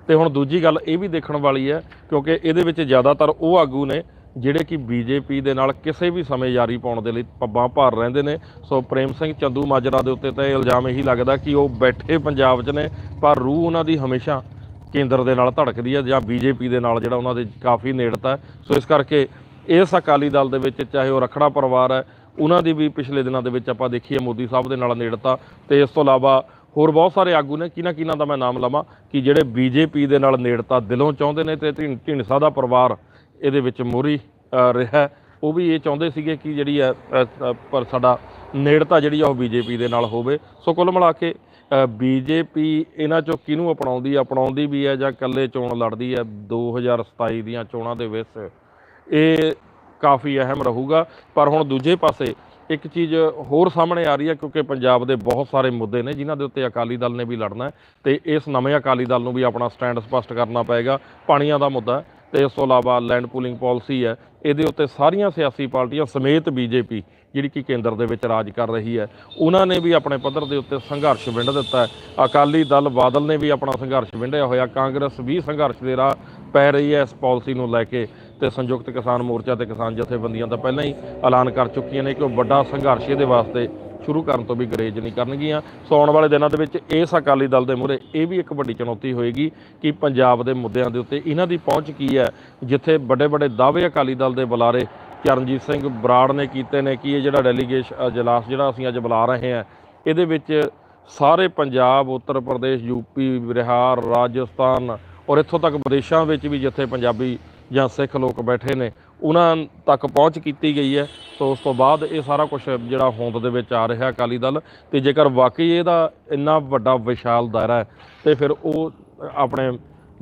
ਤੇ ਹੁਣ ਦੂਜੀ ਗੱਲ ਇਹ ਵੀ ਦੇਖਣ ਵਾਲੀ ਹੈ, ਕਿਉਂਕਿ ਇਹਦੇ ਵਿੱਚ ਜ਼ਿਆਦਾਤਰ ਉਹ ਆਗੂ ਨੇ ਜਿਹੜੇ ਕਿ ਬੀਜੇਪੀ ਦੇ ਨਾਲ ਕਿਸੇ ਵੀ ਸਮੇਂ ਯਾਰੀ ਪਾਉਣ ਦੇ ਲਈ ਪੱਬਾਂ ਭਾਰ ਰਹਿੰਦੇ ਨੇ। ਸੋ ਪ੍ਰੇਮ ਸਿੰਘ ਚੰਦੂ ਮਾਜਰਾ ਦੇ ਉੱਤੇ ਤਾਂ ਇਹ ਇਲਜ਼ਾਮ ਇਹੀ ਲੱਗਦਾ ਕਿ ਉਹ ਬੈਠੇ ਪੰਜਾਬ 'ਚ ਨੇ, ਪਰ ਰੂਹ ਉਹਨਾਂ ਦੀ ਹਮੇਸ਼ਾ ਕੇਂਦਰ ਦੇ ਨਾਲ ਧੜਕਦੀ ਹੈ ਜਾਂ ਬੀਜੇਪੀ ਦੇ ਨਾਲ ਜਿਹੜਾ ਉਹਨਾਂ ਦੇ ਕਾਫੀ ਨੇੜਤਾ ਹੈ। ਸੋ ਇਸ ਕਰਕੇ ਇਸ ਅਕਾਲੀ ਦਲ ਦੇ ਵਿੱਚ ਚਾਹੇ ਉਹ ਰਖੜਾ ਪਰਿਵਾਰ ਹੈ ਉਹਨਾਂ ਦੀ ਵੀ ਪਿਛਲੇ ਦਿਨਾਂ ਦੇ ਵਿੱਚ ਆਪਾਂ ਦੇਖੀਏ ਮੋਦੀ ਸਾਹਿਬ ਦੇ ਨਾਲ ਨੇੜਤਾ ਤੇ ਇਸ ਤੋਂ ਇਲਾਵਾ ਹੋਰ ਬਹੁਤ ਸਾਰੇ ਆਗੂ ਨੇ, ਕਿਹਨਾਂ ਕਿਹਨਾਂ ਦਾ ਮੈਂ ਨਾਮ ਲਵਾਂ ਕਿ ਜਿਹੜੇ ਬੀਜੇਪੀ ਦੇ ਨਾਲ ਨੇੜਤਾ ਦਿਲੋਂ ਚਾਹੁੰਦੇ ਨੇ ਤੇ ਢੀਂ- ਢੀਂਡਸਾ ਦਾ ਪਰਿਵਾਰ ਇਹਦੇ ਵਿੱਚ ਮੋਰੀ ਰਿਹਾ ਉਹ ਵੀ ਇਹ ਚਾਹੁੰਦੇ ਸੀਗੇ ਕਿ ਜਿਹੜੀ ਹੈ ਪਰ ਸਾਡਾ ਨੇੜਤਾ ਜਿਹੜੀ ਆ ਉਹ ਬੀਜੇਪੀ ਦੇ ਨਾਲ ਹੋਵੇ। ਸੋ ਕੁੱਲ ਮਿਲਾ ਕੇ ਬੀਜੇਪੀ ਇਹਨਾਂ ਚੋਂ ਕਿਹਨੂੰ ਅਪਣਾਉਂਦੀ ਅਪਣਾਉਂਦੀ ਵੀ ਹੈ ਜਾਂ ਇਕੱਲੇ ਚੋਣ ਲੜਦੀ ਹੈ? 2027 ਦੀਆਂ ਚੋਣਾਂ ਦੇ ਵਿੱਚ ਇਹ ਕਾਫੀ ਅਹਿਮ ਰਹੂਗਾ। ਪਰ ਹੁਣ ਦੂਜੇ ਪਾਸੇ ਇੱਕ ਚੀਜ਼ ਹੋਰ ਸਾਹਮਣੇ ਆ ਰਹੀ ਹੈ, ਕਿਉਂਕਿ ਪੰਜਾਬ ਦੇ ਬਹੁਤ ਸਾਰੇ ਮੁੱਦੇ ਨੇ ਜਿਨ੍ਹਾਂ ਦੇ ਉੱਤੇ ਅਕਾਲੀ ਦਲ ਨੇ ਵੀ ਲੜਨਾ ਹੈ ਤੇ ਇਸ ਨਵੇਂ ਅਕਾਲੀ ਦਲ ਨੂੰ ਵੀ ਆਪਣਾ ਸਟੈਂਡ ਸਪਸ਼ਟ ਕਰਨਾ ਪਏਗਾ। ਪਾਣੀਆਂ ਦਾ ਮੁੱਦਾ ਹੈ ਤੇ ਇਸ ਤੋਂ ਇਲਾਵਾ ਲੈਂਡ ਪੂਲਿੰਗ ਪਾਲਿਸੀ ਹੈ। ਇਹਦੇ ਉੱਤੇ ਸਾਰੀਆਂ ਸਿਆਸੀ ਪਾਰਟੀਆਂ ਸਮੇਤ ਬੀਜੇਪੀ, ਜਿਹੜੀ ਕਿ ਕੇਂਦਰ ਦੇ ਵਿੱਚ ਰਾਜ ਕਰ ਰਹੀ ਹੈ, ਉਹਨਾਂ ਨੇ ਵੀ ਆਪਣੇ ਪੱਧਰ ਦੇ ਉੱਤੇ ਸੰਘਰਸ਼ ਵਿੰਡ ਦਿੱਤਾ ਅਕਾਲੀ ਦਲ ਬਾਦਲ ਨੇ ਵੀ ਆਪਣਾ ਸੰਘਰਸ਼ ਵਿੰਡਿਆ ਹੋਇਆ, ਕਾਂਗਰਸ ਵੀ ਸੰਘਰਸ਼ ਦੇ ਰਾਹ ਪੈ ਰਹੀ ਹੈ ਇਸ ਪਾਲਿਸੀ ਨੂੰ ਲੈ ਕੇ। ਤੇ ਸੰਯੁਕਤ ਕਿਸਾਨ ਮੋਰਚਾ ਤੇ ਕਿਸਾਨ ਜਥੇਬੰਦੀਆਂ ਤਾਂ ਪਹਿਲਾਂ ਹੀ ਐਲਾਨ ਕਰ ਚੁੱਕੀਆਂ ਨੇ ਕਿ ਉਹ ਵੱਡਾ ਸੰਘਰਸ਼ ਇਹਦੇ ਵਾਸਤੇ ਸ਼ੁਰੂ ਕਰਨ ਤੋਂ ਵੀ ਗਰੇਜ ਨਹੀਂ ਕਰਨਗੀਆਂ। ਸੋ ਆਉਣ ਵਾਲੇ ਦਿਨਾਂ ਦੇ ਵਿੱਚ ਇਸ ਅਕਾਲੀ ਦਲ ਦੇ ਮੂਹਰੇ ਇਹ ਵੀ ਇੱਕ ਵੱਡੀ ਚੁਣੌਤੀ ਹੋਏਗੀ ਕਿ ਪੰਜਾਬ ਦੇ ਮੁੱਦਿਆਂ ਦੇ ਉੱਤੇ ਇਹਨਾਂ ਦੀ ਪਹੁੰਚ ਕੀ ਹੈ, ਜਿੱਥੇ ਵੱਡੇ ਵੱਡੇ ਦਾਅਵੇ ਅਕਾਲੀ ਦਲ ਦੇ ਬੁਲਾਰੇ ਚਰਨਜੀਤ ਸਿੰਘ ਬਰਾੜ ਨੇ ਕੀਤੇ ਨੇ ਕਿ ਇਹ ਜਿਹੜਾ ਡੈਲੀਗੇਸ਼ਨ ਅਜਲਾਸ ਜਿਹੜਾ ਅਸੀਂ ਅੱਜ ਬੁਲਾ ਰਹੇ ਹਾਂ, ਇਹਦੇ ਵਿੱਚ ਸਾਰੇ ਪੰਜਾਬ, ਉੱਤਰ ਪ੍ਰਦੇਸ਼ ਯੂਪੀ ਬਿਹਾਰ, ਰਾਜਸਥਾਨ ਔਰ ਇੱਥੋਂ ਤੱਕ ਵਿਦੇਸ਼ਾਂ ਵਿੱਚ ਵੀ ਜਿੱਥੇ ਪੰਜਾਬੀ ਜਾਂ ਸਿੱਖ ਲੋਕ ਬੈਠੇ ਨੇ, ਉਹਨਾਂ ਤੱਕ ਪਹੁੰਚ ਕੀਤੀ ਗਈ ਹੈ। ਸੋ ਉਸ ਤੋਂ ਬਾਅਦ ਇਹ ਸਾਰਾ ਕੁਝ ਜਿਹੜਾ ਹੋਂਦ ਦੇ ਵਿੱਚ ਆ ਰਿਹਾ ਅਕਾਲੀ ਦਲ, ਤੇ ਜੇਕਰ ਵਾਕਈ ਇਹਦਾ ਇੰਨਾ ਵੱਡਾ ਵਿਸ਼ਾਲ ਦਾਇਰਾ ਹੈ, ਤੇ ਫਿਰ ਉਹ ਆਪਣੇ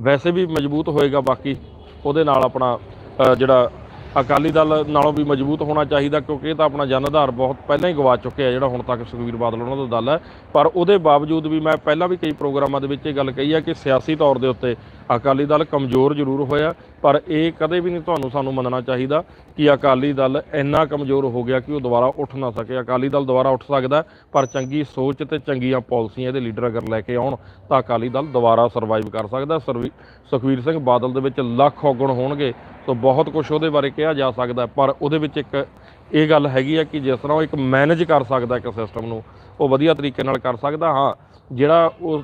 ਵੈਸੇ ਵੀ ਮਜ਼ਬੂਤ ਹੋਏਗਾ, ਬਾਕੀ ਉਹਦੇ ਨਾਲ ਆਪਣਾ ਜਿਹੜਾ ਅਕਾਲੀ ਦਲ ਨਾਲੋਂ ਵੀ ਮਜ਼ਬੂਤ ਹੋਣਾ ਚਾਹੀਦਾ, ਕਿਉਂਕਿ ਇਹ ਤਾਂ ਆਪਣਾ ਜਨ ਆਧਾਰ ਬਹੁਤ ਪਹਿਲਾਂ ਹੀ ਗਵਾ ਚੁੱਕਿਆ ਜਿਹੜਾ ਹੁਣ ਤੱਕ ਸੁਖਵੀਰ ਬਾਦਲ ਉਹਨਾਂ ਦਾ ਦਲ ਹੈ। ਪਰ ਉਹਦੇ ਬਾਵਜੂਦ ਵੀ ਮੈਂ ਪਹਿਲਾਂ ਵੀ ਕਈ ਪ੍ਰੋਗਰਾਮਾਂ ਦੇ ਵਿੱਚ ਇਹ ਗੱਲ ਕਹੀ ਹੈ ਕਿ ਸਿਆਸੀ ਤੌਰ ਦੇ ਉੱਤੇ ਅਕਾਲੀ ਦਲ ਕਮਜ਼ੋਰ ਜ਼ਰੂਰ ਹੋਇਆ, ਪਰ ਇਹ ਕਦੇ ਵੀ ਨਹੀਂ ਤੁਹਾਨੂੰ ਸਾਨੂੰ ਮੰਨਣਾ ਚਾਹੀਦਾ ਕਿ ਅਕਾਲੀ ਦਲ ਇੰਨਾ ਕਮਜ਼ੋਰ ਹੋ ਗਿਆ ਕਿ ਉਹ ਦੁਬਾਰਾ ਉੱਠ ਨਾ ਸਕੇ। ਅਕਾਲੀ ਦਲ ਦੁਬਾਰਾ ਉੱਠ ਸਕਦਾ, ਪਰ ਚੰਗੀ ਸੋਚ ਤੇ ਚੰਗੀਆਂ ਪਾਲਿਸੀਆਂ ਇਹਦੇ ਲੀਡਰ ਅਗਰ ਲੈ ਕੇ ਆਉਣ, ਤਾਂ ਅਕਾਲੀ ਦਲ ਦੁਬਾਰਾ ਸਰਵਾਈਵ ਕਰ ਸਕਦਾ। ਸਰਵੀ- ਸੁਖਬੀਰ ਸਿੰਘ ਬਾਦਲ ਦੇ ਵਿੱਚ ਲੱਖ ਔਗਣ ਹੋਣਗੇ, ਸੋ ਬਹੁਤ ਕੁਝ ਉਹਦੇ ਬਾਰੇ ਕਿਹਾ ਜਾ ਸਕਦਾ, ਪਰ ਉਹਦੇ ਵਿੱਚ ਇੱਕ ਇਹ ਗੱਲ ਹੈਗੀ ਆ ਕਿ ਜਿਸ ਤਰ੍ਹਾਂ ਉਹ ਇੱਕ ਮੈਨੇਜ ਕਰ ਸਕਦਾ ਇੱਕ ਸਿਸਟਮ ਨੂੰ, ਉਹ ਵਧੀਆ ਤਰੀਕੇ ਨਾਲ ਕਰ ਸਕਦਾ। ਹਾਂ, ਜਿਹੜਾ ਉਹ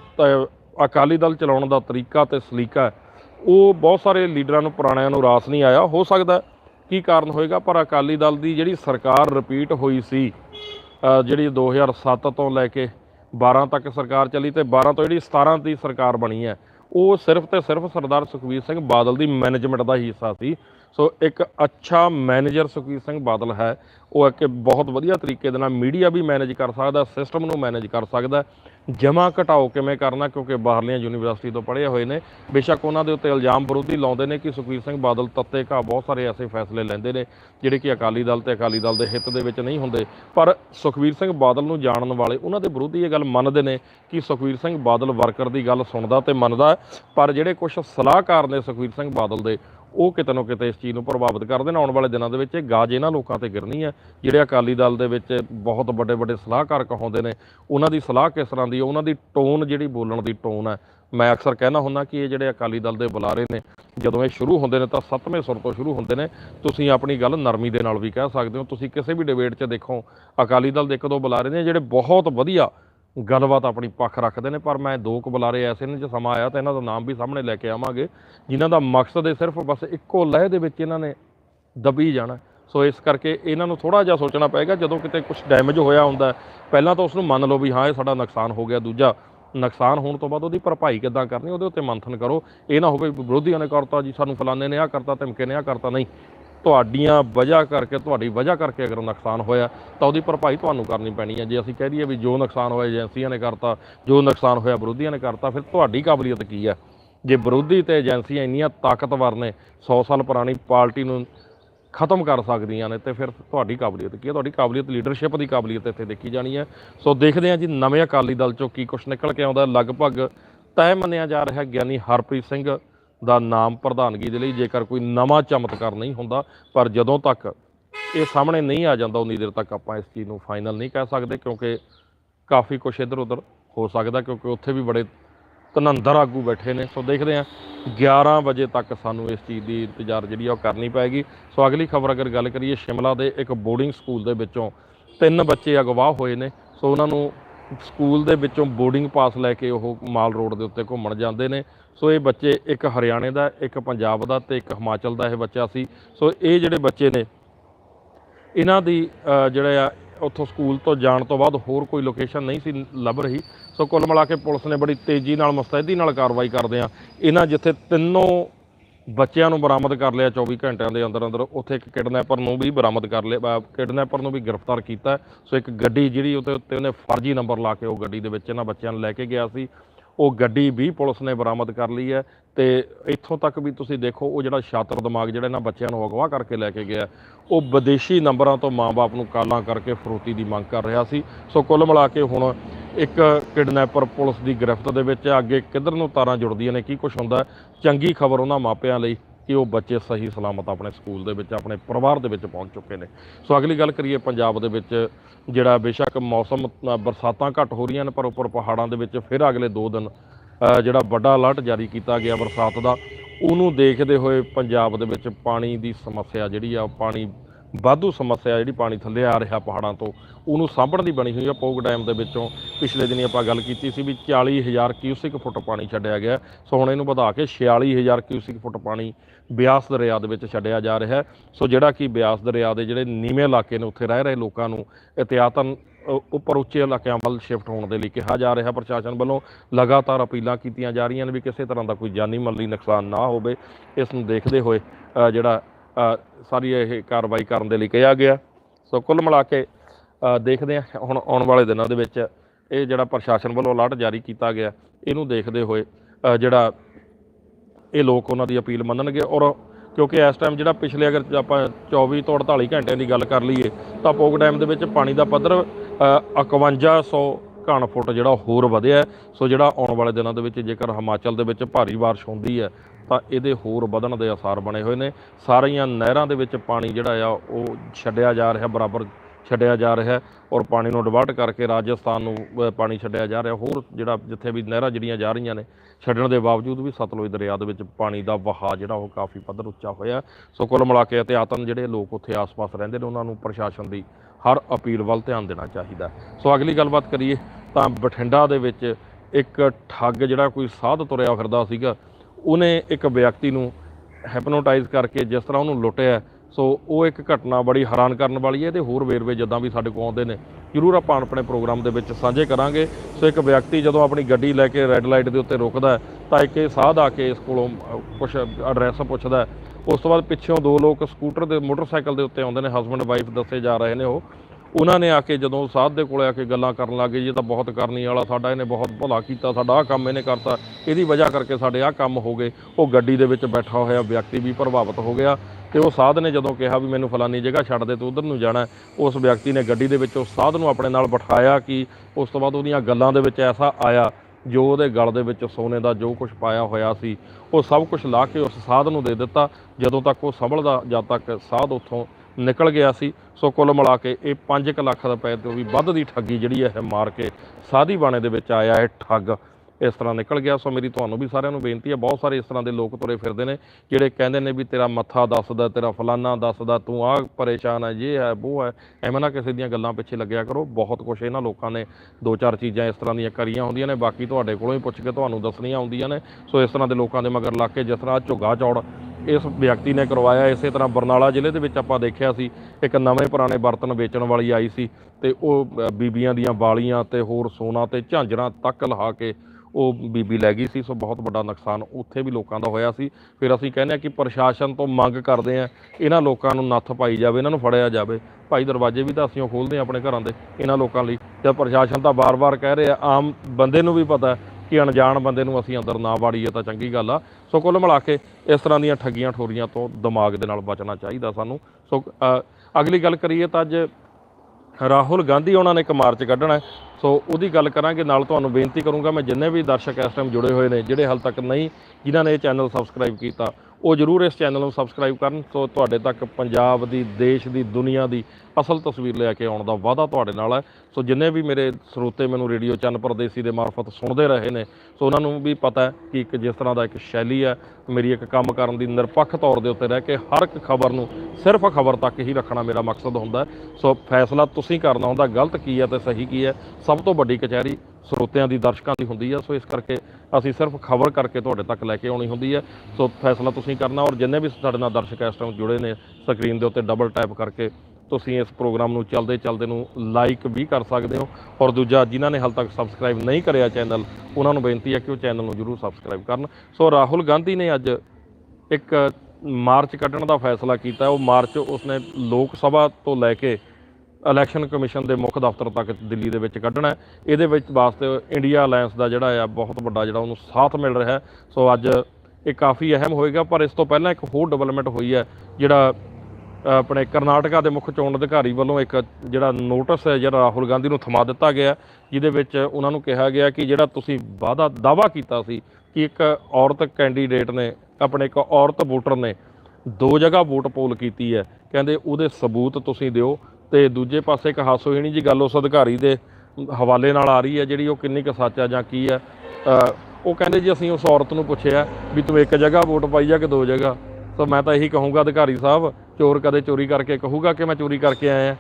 ਅਕਾਲੀ ਦਲ ਚਲਾਉਣ ਦਾ ਤਰੀਕਾ ਤੇ ਸਲੀਕਾ ਉਹ ਬਹੁਤ ਸਾਰੇ ਲੀਡਰਾਂ ਨੂੰ ਪੁਰਾਣਿਆਂ ਨੂੰ ਰਾਸ ਨਹੀਂ ਆਇਆ। ਹੋ ਸਕਦਾ ਕੀ ਕਾਰਨ ਹੋਏਗਾ ਪਰ ਅਕਾਲੀ ਦਲ ਦੀ ਜਿਹੜੀ ਸਰਕਾਰ ਰਿਪੀਟ ਹੋਈ ਸੀ ਅ, ਜਿਹੜੀ 2007 ਤੋਂ ਲੈ ਕੇ 12 ਤੱਕ ਸਰਕਾਰ ਚੱਲੀ ਤੇ 12 ਤੋਂ ਜਿਹੜੀ 17 ਦੀ ਸਰਕਾਰ ਬਣੀ ਹੈ ਉਹ ਸਿਰਫ ਤੇ ਸਿਰਫ ਸਰਦਾਰ ਸੁਖਬੀਰ ਸਿੰਘ ਬਾਦਲ ਦੀ ਮੈਨੇਜਮੈਂਟ ਦਾ ਹੀ ਹਿੱਸਾ ਸੀ। ਸੋ ਇੱਕ ਅੱਛਾ ਮੈਨੇਜਰ ਸੁਖਬੀਰ ਸਿੰਘ ਬਾਦਲ ਹੈ। ਉਹ ਇੱਕ ਬਹੁਤ ਵਧੀਆ ਤਰੀਕੇ ਦੇ ਨਾਲ ਮੀਡੀਆ ਵੀ ਮੈਨੇਜ ਕਰ ਸਕਦਾ, ਸਿਸਟਮ ਨੂੰ ਮੈਨੇਜ ਕਰ ਸਕਦਾ ਜਮਾ ਘਟਾਓ ਕਿਵੇਂ ਕਰਨਾ, ਕਿਉਂਕਿ ਬਾਹਰਲੀਆਂ ਯੂਨੀਵਰਸਿਟੀ ਤੋਂ ਪੜ੍ਹੇ ਹੋਏ ਨੇ। ਬੇਸ਼ੱਕ ਉਹਨਾਂ ਦੇ ਉੱਤੇ ਇਲਜ਼ਾਮ ਵਿਰੋਧੀ ਲਾਉਂਦੇ ਨੇ ਕਿ ਸੁਖਬੀਰ ਸਿੰਘ ਬਾਦਲ ਤੱਤੇ ਘਾ ਬਹੁਤ ਸਾਰੇ ਐਸੇ ਫੈਸਲੇ ਲੈਂਦੇ ਨੇ, ਜਿਹੜੇ ਕਿ ਅਕਾਲੀ ਦਲ ਤੇ ਅਕਾਲੀ ਦਲ ਦੇ ਹਿੱਤ ਦੇ ਵਿੱਚ ਨਹੀਂ ਹੁੰਦੇ। ਪਰ ਸੁਖਬੀਰ ਸਿੰਘ ਬਾਦਲ ਨੂੰ ਜਾਣਨ ਵਾਲੇ ਉਹਨਾਂ ਦੇ ਵਿਰੋਧੀ ਇਹ ਗੱਲ ਮੰਨਦੇ ਨੇ ਕਿ ਸੁਖਬੀਰ ਸਿੰਘ ਬਾਦਲ ਵਰਕਰ ਦੀ ਗੱਲ ਸੁਣਦਾ ਤੇ ਮੰਨਦਾ, ਪਰ ਜਿਹੜੇ ਕੁਝ ਸਲਾਹਕਾਰ ਨੇ ਸੁਖਬੀਰ ਸਿੰਘ ਬਾਦਲ ਦੇ ਉਹ ਕਿਤੇ ਨਾ ਕਿਤੇ ਇਸ ਚੀਜ਼ ਨੂੰ ਪ੍ਰਭਾਵਿਤ ਕਰਦੇ ਨੇ ਆਉਣ ਵਾਲੇ ਦਿਨਾਂ ਦੇ ਵਿੱਚ ਇਹ ਗਾਜ ਇਹਨਾਂ ਲੋਕਾਂ ਤੇ ਗਿਰਨੀ ਹੈ। ਜਿਹੜੇ ਅਕਾਲੀ ਦਲ ਦੇ ਵਿੱਚ ਬਹੁਤ ਵੱਡੇ ਵੱਡੇ ਸਲਾਹਕਾਰ ਕਹਾਉਂਦੇ ਨੇ, ਉਹਨਾਂ ਦੀ ਸਲਾਹ ਕਿਸ ਤਰ੍ਹਾਂ ਦੀ ਉਹਨਾਂ ਦੀ ਟੋਨ ਜਿਹੜੀ ਬੋਲਣ ਦੀ ਟੋਨ ਹੈ। ਮੈਂ ਅਕਸਰ ਕਹਿਣਾ ਹੁੰਦਾ ਕਿ ਇਹ ਜਿਹੜੇ ਅਕਾਲੀ ਦਲ ਦੇ ਬੁਲਾਰੇ ਨੇ, ਜਦੋਂ ਇਹ ਸ਼ੁਰੂ ਹੁੰਦੇ ਨੇ ਤਾਂ ਸੱਤਵੇਂ ਸੁਰ ਤੋਂ ਸ਼ੁਰੂ ਹੁੰਦੇ ਨੇ। ਤੁਸੀਂ ਆਪਣੀ ਗੱਲ ਨਰਮੀ ਦੇ ਨਾਲ ਵੀ ਕਹਿ ਸਕਦੇ ਹੋ। ਤੁਸੀਂ ਕਿਸੇ ਵੀ ਡਿਬੇਟ 'ਚ ਦੇਖੋ, ਅਕਾਲੀ ਦਲ ਦੇ ਇੱਕ ਦੋ ਬੁਲਾਰੇ ਨੇ ਜਿਹੜੇ ਬਹੁਤ ਵਧੀਆ ਗੱਲਬਾਤ ਆਪਣੀ ਪੱਖ ਰੱਖਦੇ ਨੇ, ਪਰ ਮੈਂ ਦੋ ਕੁ ਬੁਲਾਰੇ ਐਸੇ ਨੇ ਜੇ ਸਮਾਂ ਆਇਆ ਤਾਂ ਇਹਨਾਂ ਦਾ ਨਾਮ ਵੀ ਸਾਹਮਣੇ ਲੈ ਕੇ ਆਵਾਂਗੇ, ਜਿਨ੍ਹਾਂ ਦਾ ਮਕਸਦ ਹੈ ਸਿਰਫ ਬਸ ਇੱਕੋ ਲਹਿ ਦੇ ਵਿੱਚ ਇਹਨਾਂ ਨੇ ਦਬੀ ਜਾਣਾ। ਸੋ ਇਸ ਕਰਕੇ ਇਹਨਾਂ ਨੂੰ ਥੋੜਾ ਜਿਹਾ ਸੋਚਣਾ ਪਏਗਾ, ਜਦੋਂ ਕਿਤੇ ਕੁਝ ਡੈਮੇਜ ਹੋਇਆ ਹੁੰਦਾ ਪਹਿਲਾਂ ਤਾਂ ਉਸ ਨੂੰ ਮੰਨ ਲਓ ਵੀ ਹਾਂ, ਇਹ ਸਾਡਾ ਨੁਕਸਾਨ ਹੋ ਗਿਆ, ਦੂਜਾ ਨੁਕਸਾਨ ਹੋਣ ਤੋਂ ਬਾਅਦ ਉਹਦੀ ਭਰਪਾਈ ਕਿੱਦਾਂ ਕਰਨੀ, ਉਹਦੇ ਉੱਤੇ ਮੰਥਨ ਕਰੋ। ਇਹ ਨਾ ਹੋਵੇ ਵਿਰੋਧੀਆਂ ਨੇ ਕਰਤਾ ਜੀ, ਸਾਨੂੰ ਫਲਾਣੇ ਨੇ ਆਹ ਕਰਤਾ, ਧਮਕੇ ਨੇ ਆਹ ਕਰਤਾ, ਨਹੀਂ। ਤੁਹਾਡੀਆਂ ਵਜ੍ਹਾ ਕਰਕੇ, ਤੁਹਾਡੀ ਵਜ੍ਹਾ ਕਰਕੇ ਅਗਰ ਨੁਕਸਾਨ ਹੋਇਆ, ਤਾਂ ਉਹਦੀ ਭਰਪਾਈ ਤੁਹਾਨੂੰ ਕਰਨੀ ਪੈਣੀ ਹੈ। ਜੇ ਅਸੀਂ ਕਹਿ ਦਈਏ ਵੀ ਜੋ ਨੁਕਸਾਨ ਹੋਇਆ, ਏਜੰਸੀਆਂ ਨੇ ਕਰਤਾ, ਜੋ ਨੁਕਸਾਨ ਹੋਇਆ ਵਿਰੋਧੀਆਂ ਨੇ ਕਰਤਾ, ਫਿਰ ਤੁਹਾਡੀ ਕਾਬਲੀਅਤ ਕੀ ਹੈ? ਜੇ ਵਿਰੋਧੀ ਤੇ ਏਜੰਸੀਆਂ ਇੰਨੀਆਂ ਤਾਕਤਵਰ ਨੇ 100 ਸਾਲ ਪੁਰਾਣੀ ਪਾਰਟੀ ਨੂੰ ਖਤਮ ਕਰ ਸਕਦੀਆਂ ਨੇ, ਤੇ ਫਿਰ ਤੁਹਾਡੀ ਕਾਬਲੀਅਤ ਕੀ ਹੈ? ਤੁਹਾਡੀ ਕਾਬਲੀਅਤ ਲੀਡਰਸ਼ਿਪ ਦੀ ਕਾਬਲੀਅਤ ਇੱਥੇ ਦੇਖੀ ਜਾਣੀ ਹੈ। ਸੋ ਦੇਖਦੇ ਹਾਂ ਜੀ ਨਵੇਂ ਅਕਾਲੀ ਦਲ ਚੋਂ ਕੀ ਕੁਝ ਨਿਕਲ ਕੇ ਆਉਂਦਾ। ਲਗਭਗ ਤੈਅ ਮੰਨਿਆ ਜਾ ਰਿਹਾ ਗਿਆਨੀ ਹਰਪ੍ਰੀਤ ਸਿੰਘ ਦਾ ਨਾਮ ਪ੍ਰਧਾਨਗੀ ਦੇ ਲਈ ਜੇਕਰ ਕੋਈ ਨਵਾਂ ਚਮਤਕਾਰ ਨਹੀਂ ਹੁੰਦਾ, ਪਰ ਜਦੋਂ ਤੱਕ ਇਹ ਸਾਹਮਣੇ ਨਹੀਂ ਆ ਜਾਂਦਾ, ਉਨੀ ਦੇਰ ਤੱਕ ਆਪਾਂ ਇਸ ਚੀਜ਼ ਨੂੰ ਫਾਈਨਲ ਨਹੀਂ ਕਹਿ ਸਕਦੇ, ਕਿਉਂਕਿ ਕਾਫੀ ਕੁਝ ਇੱਧਰ ਉੱਧਰ ਹੋ ਸਕਦਾ, ਕਿਉਂਕਿ ਉੱਥੇ ਵੀ ਬੜੇ ਧਨੰਦਰ ਆਗੂ ਬੈਠੇ ਨੇ। ਸੋ ਦੇਖਦੇ ਹਾਂ 11 ਵਜੇ ਤੱਕ ਸਾਨੂੰ ਇਸ ਚੀਜ਼ ਦੀ ਇੰਤਜ਼ਾਰ ਜਿਹੜੀ ਆ ਉਹ ਕਰਨੀ ਪਏਗੀ। ਸੋ ਅਗਲੀ ਖਬਰ ਅਗਰ ਗੱਲ ਕਰੀਏ, ਸ਼ਿਮਲਾ ਦੇ ਇੱਕ ਬੋਰਡਿੰਗ ਸਕੂਲ ਦੇ ਵਿੱਚੋਂ ਤਿੰਨ ਬੱਚੇ ਅਗਵਾ ਹੋਏ ਨੇ। ਸੋ ਉਹਨਾਂ ਨੂੰ ਸਕੂਲ ਦੇ ਵਿੱਚੋਂ ਬੋਰਡਿੰਗ ਪਾਸ ਲੈ ਕੇ ਉਹ ਮਾਲ ਰੋਡ ਦੇ ਉੱਤੇ ਘੁੰਮਣ ਜਾਂਦੇ ਨੇ। ਸੋ ਇਹ ਬੱਚੇ ਇੱਕ ਹਰਿਆਣੇ ਦਾ ਇੱਕ ਪੰਜਾਬ ਦਾ ਤੇ ਇੱਕ ਹਿਮਾਚਲ ਦਾ ਇਹ ਬੱਚਾ ਸੀ। ਸੋ ਇਹ ਜਿਹੜੇ ਬੱਚੇ ਨੇ ਇਹਨਾਂ ਦੀ ਅ, ਜਿਹੜਾ ਆ ਉੱਥੋਂ ਸਕੂਲ ਤੋਂ ਜਾਣ ਤੋਂ ਬਾਅਦ ਹੋਰ ਕੋਈ ਲੋਕੇਸ਼ਨ ਨਹੀਂ ਸੀ ਲੱਭ ਰਹੀ। ਸੋ ਕੁੱਲ ਮਿਲਾ ਕੇ ਪੁਲਿਸ ਨੇ ਬੜੀ ਤੇਜ਼ੀ ਨਾਲ ਮੁਸਤੈਦੀ ਨਾਲ ਕਾਰਵਾਈ ਕਰਦੇ ਆ। ਇਹਨਾਂ ਜਿੱਥੇ ਤਿੰਨੋਂ ਬੱਚਿਆਂ ਨੂੰ ਬਰਾਮਦ ਕਰ ਲਿਆ 24 ਘੰਟਿਆਂ ਦੇ ਅੰਦਰ ਅੰਦਰ ਉੱਥੇ ਇੱਕ ਕਿਡਨੈਪਰ ਨੂੰ ਵੀ ਬਰਾਮਦ ਕਰ ਲਿਆ ਕਿਡਨੈਪਰ ਨੂੰ ਵੀ ਗ੍ਰਿਫਤਾਰ ਕੀਤਾ। ਸੋ ਇੱਕ ਗੱਡੀ ਜਿਹੜੀ ਉਹਦੇ ਉੱਤੇ ਉਹਨੇ ਫਰਜ਼ੀ ਨੰਬਰ ਲਾ ਕੇ ਉਹ ਗੱਡੀ ਦੇ ਵਿੱਚ ਇਹਨਾਂ ਬੱਚਿਆਂ ਨੂੰ ਲੈ ਕੇ ਗਿਆ ਸੀ। ਉਹ ਗੱਡੀ ਵੀ ਪੁਲਿਸ ਨੇ ਬਰਾਮਦ ਕਰ ਲਈ ਹੈ ਤੇ ਇੱਥੋਂ ਤੱਕ ਵੀ ਤੁਸੀਂ ਦੇਖੋ, ਉਹ ਜਿਹੜਾ ਛਾਤਰ ਦਿਮਾਗ ਜਿਹੜਾ ਇਹਨਾਂ ਬੱਚਿਆਂ ਨੂੰ ਅਗਵਾ ਕਰਕੇ ਲੈ ਕੇ ਗਿਆ, ਉਹ ਵਿਦੇਸ਼ੀ ਨੰਬਰਾਂ ਤੋਂ ਮਾਂ ਬਾਪ ਨੂੰ ਕਾਲਾਂ ਕਰਕੇ ਫਰੋਤੀ ਦੀ ਮੰਗ ਕਰ ਰਿਹਾ ਸੀ। ਸੋ ਕੁੱਲ ਮਿਲਾ ਕੇ ਹੁਣ ਇੱਕ ਕਿਡਨੈਪਰ ਪੁਲਿਸ ਦੀ ਗ੍ਰਿਫਤ ਦੇ ਵਿੱਚ ਅੱਗੇ ਕਿੱਧਰ ਨੂੰ ਤਾਰਾਂ ਜੁੜਦੀਆਂ ਨੇ, ਕੀ ਕੁਝ ਹੁੰਦਾ ਚੰਗੀ ਖਬਰ ਉਹਨਾਂ ਮਾਪਿਆਂ ਲਈ ਕਿ ਉਹ ਬੱਚੇ ਸਹੀ ਸਲਾਮਤ ਆਪਣੇ ਸਕੂਲ ਦੇ ਵਿੱਚ, ਆਪਣੇ ਪਰਿਵਾਰ ਦੇ ਵਿੱਚ ਪਹੁੰਚ ਚੁੱਕੇ ਨੇ। ਸੋ ਅਗਲੀ ਗੱਲ ਕਰੀਏ ਪੰਜਾਬ ਦੇ ਵਿੱਚ, ਜਿਹੜਾ ਬੇਸ਼ੱਕ ਮੌਸਮ ਬਰਸਾਤਾਂ ਘੱਟ ਹੋ ਰਹੀਆਂ ਨੇ, ਪਰ ਉੱਪਰ ਪਹਾੜਾਂ ਦੇ ਵਿੱਚ ਫਿਰ ਅਗਲੇ 2 ਦਿਨ ਜਿਹੜਾ ਵੱਡਾ ਅਲਰਟ ਜਾਰੀ ਕੀਤਾ ਗਿਆ ਬਰਸਾਤ ਦਾ, ਉਹਨੂੰ ਦੇਖਦੇ ਹੋਏ ਪੰਜਾਬ ਦੇ ਵਿੱਚ ਪਾਣੀ ਦੀ ਸਮੱਸਿਆ ਜਿਹੜੀ ਆ ਪਾਣੀ ਵਾਧੂ ਸਮੱਸਿਆ ਜਿਹੜੀ ਪਾਣੀ ਥੱਲੇ ਆ ਰਿਹਾ ਪਹਾੜਾਂ ਤੋਂ, ਉਹਨੂੰ ਸਾਂਭਣ ਦੀ ਬਣੀ ਹੋਈ ਆ ਪੋਗ ਡੈਮ ਦੇ ਵਿੱਚੋਂ। ਪਿਛਲੇ ਦਿਨੀ ਆਪਾਂ ਗੱਲ ਕੀਤੀ ਸੀ ਵੀ 40000 ਕਿਊਸਿਕ ਫੁੱਟ ਪਾਣੀ ਛੱਡਿਆ ਗਿਆ ਸੋ ਹੁਣ ਇਹਨੂੰ ਵਧਾ ਕੇ 46000 ਕਿਊਸਿਕ ਫੁੱਟ ਪਾਣੀ ਬਿਆਸ ਦਰਿਆ ਦੇ ਵਿੱਚ ਛੱਡਿਆ ਜਾ ਰਿਹਾ ਸੋ ਜਿਹੜਾ ਕਿ ਬਿਆਸ ਦਰਿਆ ਦੇ ਜਿਹੜੇ ਨੀਵੇਂ ਇਲਾਕੇ ਨੇ, ਉੱਥੇ ਰਹਿ ਰਹੇ ਲੋਕਾਂ ਨੂੰ ਇhtiyatਨ ਉੱਪਰ ਉੱਚੇ ਇਲਾਕਿਆਂ ਵੱਲ ਸ਼ਿਫਟ ਹੋਣ ਦੇ ਲਈ ਕਿਹਾ ਜਾ ਰਿਹਾ। ਪ੍ਰਸ਼ਾਸਨ ਵੱਲੋਂ ਲਗਾਤਾਰ ਅਪੀਲਾਂ ਕੀਤੀਆਂ ਜਾ ਰਹੀਆਂ ਨੇ ਵੀ ਕਿਸੇ ਤਰ੍ਹਾਂ ਦਾ ਕੋਈ ਜਾਨੀ ਮਾਲੀ ਨੁਕਸਾਨ ਨਾ ਹੋਵੇ। ਇਸ ਨੂੰ ਦੇਖਦੇ ਹੋਏ ਜਿਹੜਾ ਸਾਰੀ ਇਹ ਕਾਰਵਾਈ ਕਰਨ ਦੇ ਲਈ ਕਿਹਾ ਗਿਆ। ਸੋ ਕੁੱਲ ਮਿਲਾ ਕੇ ਦੇਖਦੇ ਹਾਂ ਹੁਣ ਆਉਣ ਵਾਲੇ ਦਿਨਾਂ ਦੇ ਵਿੱਚ ਇਹ ਜਿਹੜਾ ਪ੍ਰਸ਼ਾਸਨ ਵੱਲੋਂ ਅਲਰਟ ਜਾਰੀ ਕੀਤਾ ਗਿਆ ਇਹਨੂੰ ਦੇਖਦੇ ਹੋਏ ਜਿਹੜਾ ਇਹ ਲੋਕ ਉਹਨਾਂ ਦੀ ਅਪੀਲ ਮੰਨਣਗੇ। ਔਰ ਕਿਉਂਕਿ ਇਸ ਟਾਈਮ ਜਿਹੜਾ ਪਿਛਲੇ ਅਗਰ ਆਪਾਂ 24 ਤੋਂ 48 ਘੰਟਿਆਂ ਦੀ ਗੱਲ ਕਰ ਲਈਏ ਤਾਂ ਪੋਗ ਡੈਮ ਦੇ ਵਿੱਚ ਪਾਣੀ ਦਾ ਪੱਧਰ ਅ, 5100 ਘਣ ਫੁੱਟ ਜਿਹੜਾ ਹੋਰ ਵਧਿਆ। ਸੋ ਜਿਹੜਾ ਆਉਣ ਵਾਲੇ ਦਿਨਾਂ ਦੇ ਵਿੱਚ ਜੇਕਰ ਹਿਮਾਚਲ ਦੇ ਵਿੱਚ ਭਾਰੀ ਬਾਰਿਸ਼ ਹੁੰਦੀ ਹੈ ਤਾਂ ਇਹਦੇ ਹੋਰ ਵਧਣ ਦੇ ਆਸਾਰ ਬਣੇ ਹੋਏ ਨੇ। ਸਾਰੀਆਂ ਨਹਿਰਾਂ ਦੇ ਵਿੱਚ ਪਾਣੀ ਜਿਹੜਾ ਆ, ਉਹ ਛੱਡਿਆ ਜਾ ਰਿਹਾ, ਬਰਾਬਰ ਛੱਡਿਆ ਜਾ ਰਿਹਾ ਔਰ ਪਾਣੀ ਨੂੰ ਡਿਵਰਟ ਕਰਕੇ ਰਾਜਸਥਾਨ ਨੂੰ ਪਾਣੀ ਛੱਡਿਆ ਜਾ ਰਿਹਾ। ਹੋਰ ਜਿਹੜਾ ਜਿੱਥੇ ਵੀ ਨਹਿਰਾਂ ਜਿਹੜੀਆਂ ਜਾ ਰਹੀਆਂ ਨੇ, ਛੱਡਣ ਦੇ ਬਾਵਜੂਦ ਵੀ ਸਤਲੁਜ ਦਰਿਆ ਦੇ ਵਿੱਚ ਪਾਣੀ ਦਾ ਵਹਾਅ ਜਿਹੜਾ ਉਹ ਕਾਫੀ ਪੱਧਰ ਉੱਚਾ ਹੋਇਆ ਸੋ ਕੁੱਲ ਮਿਲਾ ਕੇ ਇਤਿਆਤਨ ਜਿਹੜੇ ਲੋਕ ਉੱਥੇ ਆਸ-ਪਾਸ ਰਹਿੰਦੇ ਨੇ, ਉਹਨਾਂ ਨੂੰ ਪ੍ਰਸ਼ਾਸਨ ਦੀ ਹਰ ਅਪੀਲ ਵੱਲ ਧਿਆਨ ਦੇਣਾ ਚਾਹੀਦਾ ਸੋ ਅਗਲੀ ਗੱਲਬਾਤ ਕਰੀਏ ਤਾਂ ਬਠਿੰਡਾ ਦੇ ਵਿੱਚ ਇੱਕ ਠੱਗ ਜਿਹੜਾ ਕੋਈ ਸਾਧ ਤੁਰਿਆ ਫਿਰਦਾ ਸੀਗਾ ਉਹਨੇ ਇੱਕ ਵਿਅਕਤੀ ਨੂੰ ਹੈਪਨੋਟਾਈਜ਼ ਕਰਕੇ ਜਿਸ ਤਰ੍ਹਾਂ ਉਹਨੂੰ ਲੁੱਟਿਆ, ਸੋ ਉਹ ਇੱਕ ਘਟਨਾ ਬੜੀ ਹੈਰਾਨ ਕਰਨ ਵਾਲੀ ਹੈ ਤੇ ਹੋਰ ਵੇਰਵੇ ਜਿੱਦਾਂ ਵੀ ਸਾਡੇ ਕੋਲ ਆਉਂਦੇ ਨੇ, ਜ਼ਰੂਰ ਆਪਾਂ ਆਪਣੇ ਪ੍ਰੋਗਰਾਮ ਦੇ ਵਿੱਚ ਸਾਂਝੇ ਕਰਾਂਗੇ। ਸੋ ਇੱਕ ਵਿਅਕਤੀ ਜਦੋਂ ਆਪਣੀ ਗੱਡੀ ਲੈ ਕੇ ਰੈੱਡ ਲਾਈਟ ਦੇ ਉੱਤੇ ਰੁਕਦਾ ਤਾਂ ਇੱਕ ਇਹ ਸਾਧ ਆ ਕੇ ਇਸ ਕੋਲੋਂ ਕੁਝ ਐਡਰੈਸ ਪੁੱਛਦਾ ਉਸ ਤੋਂ ਬਾਅਦ ਪਿੱਛੋਂ ਦੋ ਲੋਕ ਸਕੂਟਰ ਦੇ, ਮੋਟਰਸਾਈਕਲ ਦੇ ਉੱਤੇ ਆਉਂਦੇ ਨੇ ਹਸਬੰਡ ਵਾਈਫ ਦੱਸੇ ਜਾ ਰਹੇ ਨੇ ਉਹ। ਉਹਨਾਂ ਨੇ ਆ ਕੇ ਜਦੋਂ ਸਾਧ ਦੇ ਕੋਲੇ ਆ ਕੇ ਗੱਲਾਂ ਕਰਨ ਲੱਗੇ ਜੀ ਤਾਂ ਬਹੁਤ ਕਰਨੀ ਵਾਲਾ ਸਾਡਾ, ਇਹਨੇ ਬਹੁਤ ਭਲਾ ਕੀਤਾ, ਸਾਡਾ ਆਹ ਕੰਮ ਇਹਨੇ ਕਰਤਾ। ਇਹਦੀ ਵਜ੍ਹਾ ਕਰਕੇ ਸਾਡੇ ਆਹ ਕੰਮ ਹੋ ਗਏ। ਉਹ ਗੱਡੀ ਦੇ ਵਿੱਚ ਬੈਠਾ ਹੋਇਆ ਵਿਅਕਤੀ ਵੀ ਪ੍ਰਭਾਵਿਤ ਹੋ ਗਿਆ ਤੇ ਉਹ ਸਾਧ ਨੇ ਜਦੋਂ ਕਿਹਾ ਵੀ ਮੈਨੂੰ ਫਲਾਨੀ ਜਗ੍ਹਾ ਛੱਡ ਦੇ, ਤੂੰ ਉਧਰ ਨੂੰ ਜਾਣਾ ਉਸ ਵਿਅਕਤੀ ਨੇ ਗੱਡੀ ਦੇ ਵਿੱਚ ਉਸ ਸਾਧ ਨੂੰ ਆਪਣੇ ਨਾਲ ਬਿਠਾਇਆ ਕਿ ਉਸ ਤੋਂ ਬਾਅਦ ਉਹਦੀਆਂ ਗੱਲਾਂ ਦੇ ਵਿੱਚ ਐਸਾ ਆਇਆ, ਜੋ ਉਹਦੇ ਗਲ ਦੇ ਵਿੱਚ ਸੋਨੇ ਦਾ ਜੋ ਕੁਝ ਪਾਇਆ ਹੋਇਆ ਸੀ, ਉਹ ਸਭ ਕੁਝ ਲਾ ਕੇ ਉਸ ਸਾਧ ਨੂੰ ਦੇ ਦਿੱਤਾ। ਜਦੋਂ ਤੱਕ ਉਹ ਸੰਭਲਦਾ, ਜਦ ਤੱਕ ਸਾਧ ਉੱਥੋਂ ਨਿਕਲ ਗਿਆ ਸੀ, ਸੋ ਕੁੱਲ ਮਿਲਾ ਕੇ ਇਹ 5 ਲੱਖ ਰੁਪਏ ਤੋਂ ਵੀ ਵੱਧ ਦੀ ਠੱਗੀ ਜਿਹੜੀ ਹੈ ਇਹ ਮਾਰ ਕੇ ਸਾਧੀ ਬਾਣੇ ਦੇ ਵਿੱਚ ਆਇਆ ਇਹ ਠੱਗ ਇਸ ਤਰ੍ਹਾਂ ਨਿਕਲ ਗਿਆ। ਸੋ ਮੇਰੀ ਤੁਹਾਨੂੰ ਵੀ ਸਾਰਿਆਂ ਨੂੰ ਬੇਨਤੀ ਹੈ, ਬਹੁਤ ਸਾਰੇ ਇਸ ਤਰ੍ਹਾਂ ਦੇ ਲੋਕ ਤੁਰੇ ਫਿਰਦੇ ਨੇ ਜਿਹੜੇ ਕਹਿੰਦੇ ਨੇ ਵੀ ਤੇਰਾ ਮੱਥਾ ਦੱਸਦਾ, ਤੇਰਾ ਫਲਾਨਾ ਦੱਸਦਾ, ਤੂੰ ਆਹ ਪਰੇਸ਼ਾਨ ਹੈ, ਇਹ ਹੈ, ਉਹ ਹੈ, ਐਵੇਂ ਨਾ ਕਿਸੇ ਦੀਆਂ ਗੱਲਾਂ ਪਿੱਛੇ ਲੱਗਿਆ ਕਰੋ। ਬਹੁਤ ਕੁਝ ਇਹਨਾਂ ਲੋਕਾਂ ਨੇ ਦੋ ਚਾਰ ਚੀਜ਼ਾਂ ਇਸ ਤਰ੍ਹਾਂ ਦੀਆਂ ਕਰੀਆਂ ਹੁੰਦੀਆਂ ਨੇ, ਬਾਕੀ ਤੁਹਾਡੇ ਕੋਲੋਂ ਹੀ ਪੁੱਛ ਕੇ ਤੁਹਾਨੂੰ ਦੱਸਣੀਆਂ ਆਉਂਦੀਆਂ ਨੇ। ਸੋ ਇਸ ਤਰ੍ਹਾਂ ਦੇ ਲੋਕਾਂ ਦੇ ਮਗਰ ਲੱਗ ਕੇ ਜਿਸ ਤਰ੍ਹਾਂ ਝੁੱਗਾ ਚੌੜ ਇਸ ਵਿਅਕਤੀ ਨੇ ਕਰਵਾਇਆ। ਇਸੇ ਤਰ੍ਹਾਂ ਬਰਨਾਲਾ ਜ਼ਿਲ੍ਹੇ ਦੇ ਵਿੱਚ ਆਪਾਂ ਦੇਖਿਆ ਸੀ, ਇੱਕ ਨਵੇਂ ਪੁਰਾਣੇ ਬਰਤਨ ਵੇਚਣ ਵਾਲੀ ਆਈ ਸੀ ਤੇ ਉਹ ਬੀਬੀਆਂ ਦੀਆਂ ਵਾਲੀਆਂ ਤੇ ਹੋਰ ਸੋਨਾ ਤੇ ਝਾਂਜਰਾਂ ਤੱਕ ਲਹਾ ਕੇ ਉਹ ਬੀਬੀ ਲੈ ਗਈ ਸੀ। ਸੋ ਬਹੁਤ ਵੱਡਾ ਨੁਕਸਾਨ ਉੱਥੇ ਵੀ ਲੋਕਾਂ ਦਾ ਹੋਇਆ ਸੀ। ਫਿਰ ਅਸੀਂ ਕਹਿੰਦੇ ਆ ਕਿ ਪ੍ਰਸ਼ਾਸਨ ਤੋਂ ਮੰਗ ਕਰਦੇ ਆ ਇਹਨਾਂ ਲੋਕਾਂ ਨੂੰ ਨੱਥ ਪਾਈ ਜਾਵੇ, ਇਹਨਾਂ ਨੂੰ ਫੜਿਆ ਜਾਵੇ। ਭਾਈ ਦਰਵਾਜ਼ੇ ਵੀ ਤਾਂ ਅਸੀਂ ਉਹ ਖੋਲਦੇ ਆ ਆਪਣੇ ਘਰਾਂ ਦੇ, ਇਹਨਾਂ ਲੋਕਾਂ ਲਈ। ਤੇ ਪ੍ਰਸ਼ਾਸਨ ਤਾਂ ਬਾਰ-ਬਾਰ ਕਹਿ ਰਿਹਾ, ਆਮ ਬੰਦੇ ਨੂੰ ਵੀ ਪਤਾ ਕਿ ਅਣਜਾਣ ਬੰਦੇ ਨੂੰ ਅਸੀਂ ਅੰਦਰ ਨਾ ਵਾੜੀਏ ਤਾਂ ਚੰਗੀ ਗੱਲ ਆ। ਸੋ ਕੁੱਲ ਮਿਲਾ ਕੇ ਇਸ ਤਰ੍ਹਾਂ ਦੀਆਂ ਠੱਗੀਆਂ ਠੋਰੀਆਂ ਤੋਂ ਦਿਮਾਗ ਦੇ ਨਾਲ ਬਚਣਾ ਚਾਹੀਦਾ ਸਾਨੂੰ। ਸੋ ਅਗਲੀ ਗੱਲ ਕਰੀਏ ਤਾਂ ਅੱਜ ਰਾਹੁਲ ਗਾਂਧੀ ਉਹਨਾਂ ਨੇ ਇੱਕ ਮਾਰਚ ਕੱਢਣਾ ਸੋ ਉਹਦੀ ਗੱਲ ਕਰਾਂਗੇ, ਨਾਲ ਤੁਹਾਨੂੰ ਬੇਨਤੀ ਕਰੂੰਗਾ ਮੈਂ ਜਿੰਨੇ ਵੀ ਦਰਸ਼ਕ ਇਸ ਟਾਈਮ ਜੁੜੇ ਹੋਏ ਨੇ, ਜਿਹੜੇ ਹਾਲ ਤੱਕ ਨਹੀਂ, ਜਿਨ੍ਹਾਂ ਨੇ ਇਹ ਚੈਨਲ ਸਬਸਕ੍ਰਾਈਬ ਕੀਤਾ ਉਹ ਜਰੂਰ ਇਸ ਚੈਨਲ ਨੂੰ ਸਬਸਕ੍ਰਾਈਬ ਕਰਨ ਸੋ ਤੁਹਾਡੇ ਤੱਕ ਪੰਜਾਬ ਦੀ, ਦੇਸ਼ ਦੀ, ਦੁਨੀਆ ਦੀ ਅਸਲ ਤਸਵੀਰ ਲੈ ਕੇ ਆਉਣ ਦਾ ਵਾਅਦਾ ਤੁਹਾਡੇ ਨਾਲ ਹੈ। ਸੋ ਜਿੰਨੇ ਵੀ ਮੇਰੇ ਸਰੋਤੇ ਮੈਨੂੰ ਰੇਡੀਓ ਚੰਨ ਪਰਦੇਸੀ ਦੇ ਮਾਰਫਤ ਸੁਣਦੇ ਰਹੇ ਨੇ, ਸੋ ਉਹਨਾਂ ਨੂੰ ਵੀ ਪਤਾ ਹੈ ਕਿ ਇੱਕ ਜਿਸ ਤਰ੍ਹਾਂ ਦਾ ਇੱਕ ਸ਼ੈਲੀ ਹੈ, ਮੇਰੀ ਇੱਕ ਕੰਮ ਕਰਨ ਦੀ ਨਿਰਪੱਖ ਤੌਰ ਦੇ ਉੱਤੇ ਰਹਿ ਕੇ ਹਰ ਇੱਕ ਖਬਰ ਨੂੰ ਸਿਰਫ ਖਬਰ ਤੱਕ ਹੀ ਰੱਖਣਾ ਮੇਰਾ ਮਕਸਦ ਹੁੰਦਾ ਸੋ ਫੈਸਲਾ ਤੁਸੀਂ ਕਰਨਾ ਹੁੰਦਾ, ਗਲਤ ਕੀ ਹੈ ਤੇ ਸਹੀ ਕੀ ਹੈ, ਸਭ ਤੋਂ ਵੱਡੀ ਕਚਹਿਰੀ ਸਰੋਤਿਆਂ ਦੀ ਦਰਸ਼ਕਾਂ ਦੀ ਹੁੰਦੀ ਆ, ਸੋ ਇਸ ਕਰਕੇ ਅਸੀਂ ਸਿਰਫ ਖਬਰ ਕਰਕੇ ਤੁਹਾਡੇ ਤੱਕ ਲੈ ਕੇ ਆਉਣੀ ਹੁੰਦੀ ਹੈ ਸੋ ਫੈਸਲਾ ਤੁਸੀਂ ਕਰਨਾ ਔਰ ਜਿੰਨੇ ਵੀ ਸਾਡੇ ਨਾਲ ਦਰਸ਼ਕ ਇਸ ਟਾਈਮ ਜੁੜੇ ਨੇ ਸਕਰੀਨ ਦੇ ਉੱਤੇ ਡਬਲ ਟੈਪ ਕਰਕੇ ਤੁਸੀਂ ਇਸ ਪ੍ਰੋਗਰਾਮ ਨੂੰ ਚੱਲਦੇ ਚੱਲਦੇ ਨੂੰ ਲਾਈਕ ਵੀ ਕਰ ਸਕਦੇ ਹੋ। ਔਰ ਦੂਜਾ, ਜਿਨ੍ਹਾਂ ਨੇ ਹਾਲ ਤੱਕ ਸਬਸਕ੍ਰਾਈਬ ਨਹੀਂ ਕਰਿਆ ਚੈਨਲ ਉਹਨਾਂ ਨੂੰ ਬੇਨਤੀ ਹੈ ਕਿ ਉਹ ਚੈਨਲ ਨੂੰ ਜਰੂਰ ਸਬਸਕ੍ਰਾਈਬ ਕਰਨ। ਸੋ ਰਾਹੁਲ ਗਾਂਧੀ ਨੇ ਅੱਜ ਇੱਕ ਮਾਰਚ ਕੱਢਣ ਦਾ ਫੈਸਲਾ ਕੀਤਾ। ਉਹ ਮਾਰਚ ਉਸਨੇ ਲੋਕ ਸਭਾ ਤੋਂ ਲੈ ਕੇ ਇਲੈਕਸ਼ਨ ਕਮਿਸ਼ਨ ਦੇ ਮੁੱਖ ਦਫ਼ਤਰ ਤੱਕ ਦਿੱਲੀ ਦੇ ਵਿੱਚ ਕੱਢਣਾ ਇਹਦੇ ਵਿੱਚ ਵਾਸਤੇ ਇੰਡੀਆ ਅਲਾਈਅੰਸ ਦਾ ਜਿਹੜਾ ਆ, ਬਹੁਤ ਵੱਡਾ ਜਿਹੜਾ ਉਹਨੂੰ ਸਾਥ ਮਿਲ ਰਿਹਾ ਸੋ ਅੱਜ ਇਹ ਕਾਫੀ ਅਹਿਮ ਹੋਏਗਾ, ਪਰ ਇਸ ਤੋਂ ਪਹਿਲਾਂ ਇੱਕ ਹੋਰ ਡਿਵੈਲਪਮੈਂਟ ਹੋਈ ਹੈ, ਜਿਹੜਾ ਆਪਣੇ ਕਰਨਾਟਕਾ ਦੇ ਮੁੱਖ ਚੋਣ ਅਧਿਕਾਰੀ ਵੱਲੋਂ ਇੱਕ ਜਿਹੜਾ ਨੋਟਿਸ ਹੈ, ਜਿਹੜਾ ਰਾਹੁਲ ਗਾਂਧੀ ਨੂੰ ਥਮਾ ਦਿੱਤਾ ਗਿਆ ਜਿਹਦੇ ਵਿੱਚ ਉਹਨਾਂ ਨੂੰ ਕਿਹਾ ਗਿਆ ਕਿ ਜਿਹੜਾ ਤੁਸੀਂ ਵਾਅਦਾ ਦਾਵਾ ਕੀਤਾ ਸੀ ਕਿ ਇੱਕ ਔਰਤ ਕੈਂਡੀਡੇਟ ਨੇ, ਆਪਣੇ ਇੱਕ ਔਰਤ ਵੋਟਰ ਨੇ ਦੋ ਜਗ੍ਹਾ ਵੋਟ ਪੋਲ ਕੀਤੀ ਹੈ, ਕਹਿੰਦੇ ਉਹਦੇ ਸਬੂਤ ਤੁਸੀਂ ਦਿਓ ਤੇ ਦੂਜੇ ਪਾਸੇ ਇੱਕ ਹਾਸੋਹੀਣੀ ਜੀ ਗੱਲ ਉਸ ਅਧਿਕਾਰੀ ਦੇ ਹਵਾਲੇ ਨਾਲ ਆ ਰਹੀ ਹੈ, ਜਿਹੜੀ ਉਹ ਕਿੰਨੀ ਕੁ ਸੱਚ ਆ ਜਾਂ ਕੀ ਹੈ ਉਹ ਕਹਿੰਦੇ ਜੀ ਅਸੀਂ ਉਸ ਔਰਤ ਨੂੰ ਪੁੱਛਿਆ ਵੀ ਤੂੰ ਇੱਕ ਜਗ੍ਹਾ ਵੋਟ ਪਾਈ ਆ ਕਿ ਦੋ ਜਗ੍ਹਾ? ਸੋ ਮੈਂ ਤਾਂ ਇਹੀ ਕਹੂੰਗਾ ਅਧਿਕਾਰੀ ਸਾਹਿਬ, ਚੋਰ ਕਦੇ ਚੋਰੀ ਕਰਕੇ ਕਹੂਗਾ ਕਿ ਮੈਂ ਚੋਰੀ ਕਰਕੇ ਆਇਆ।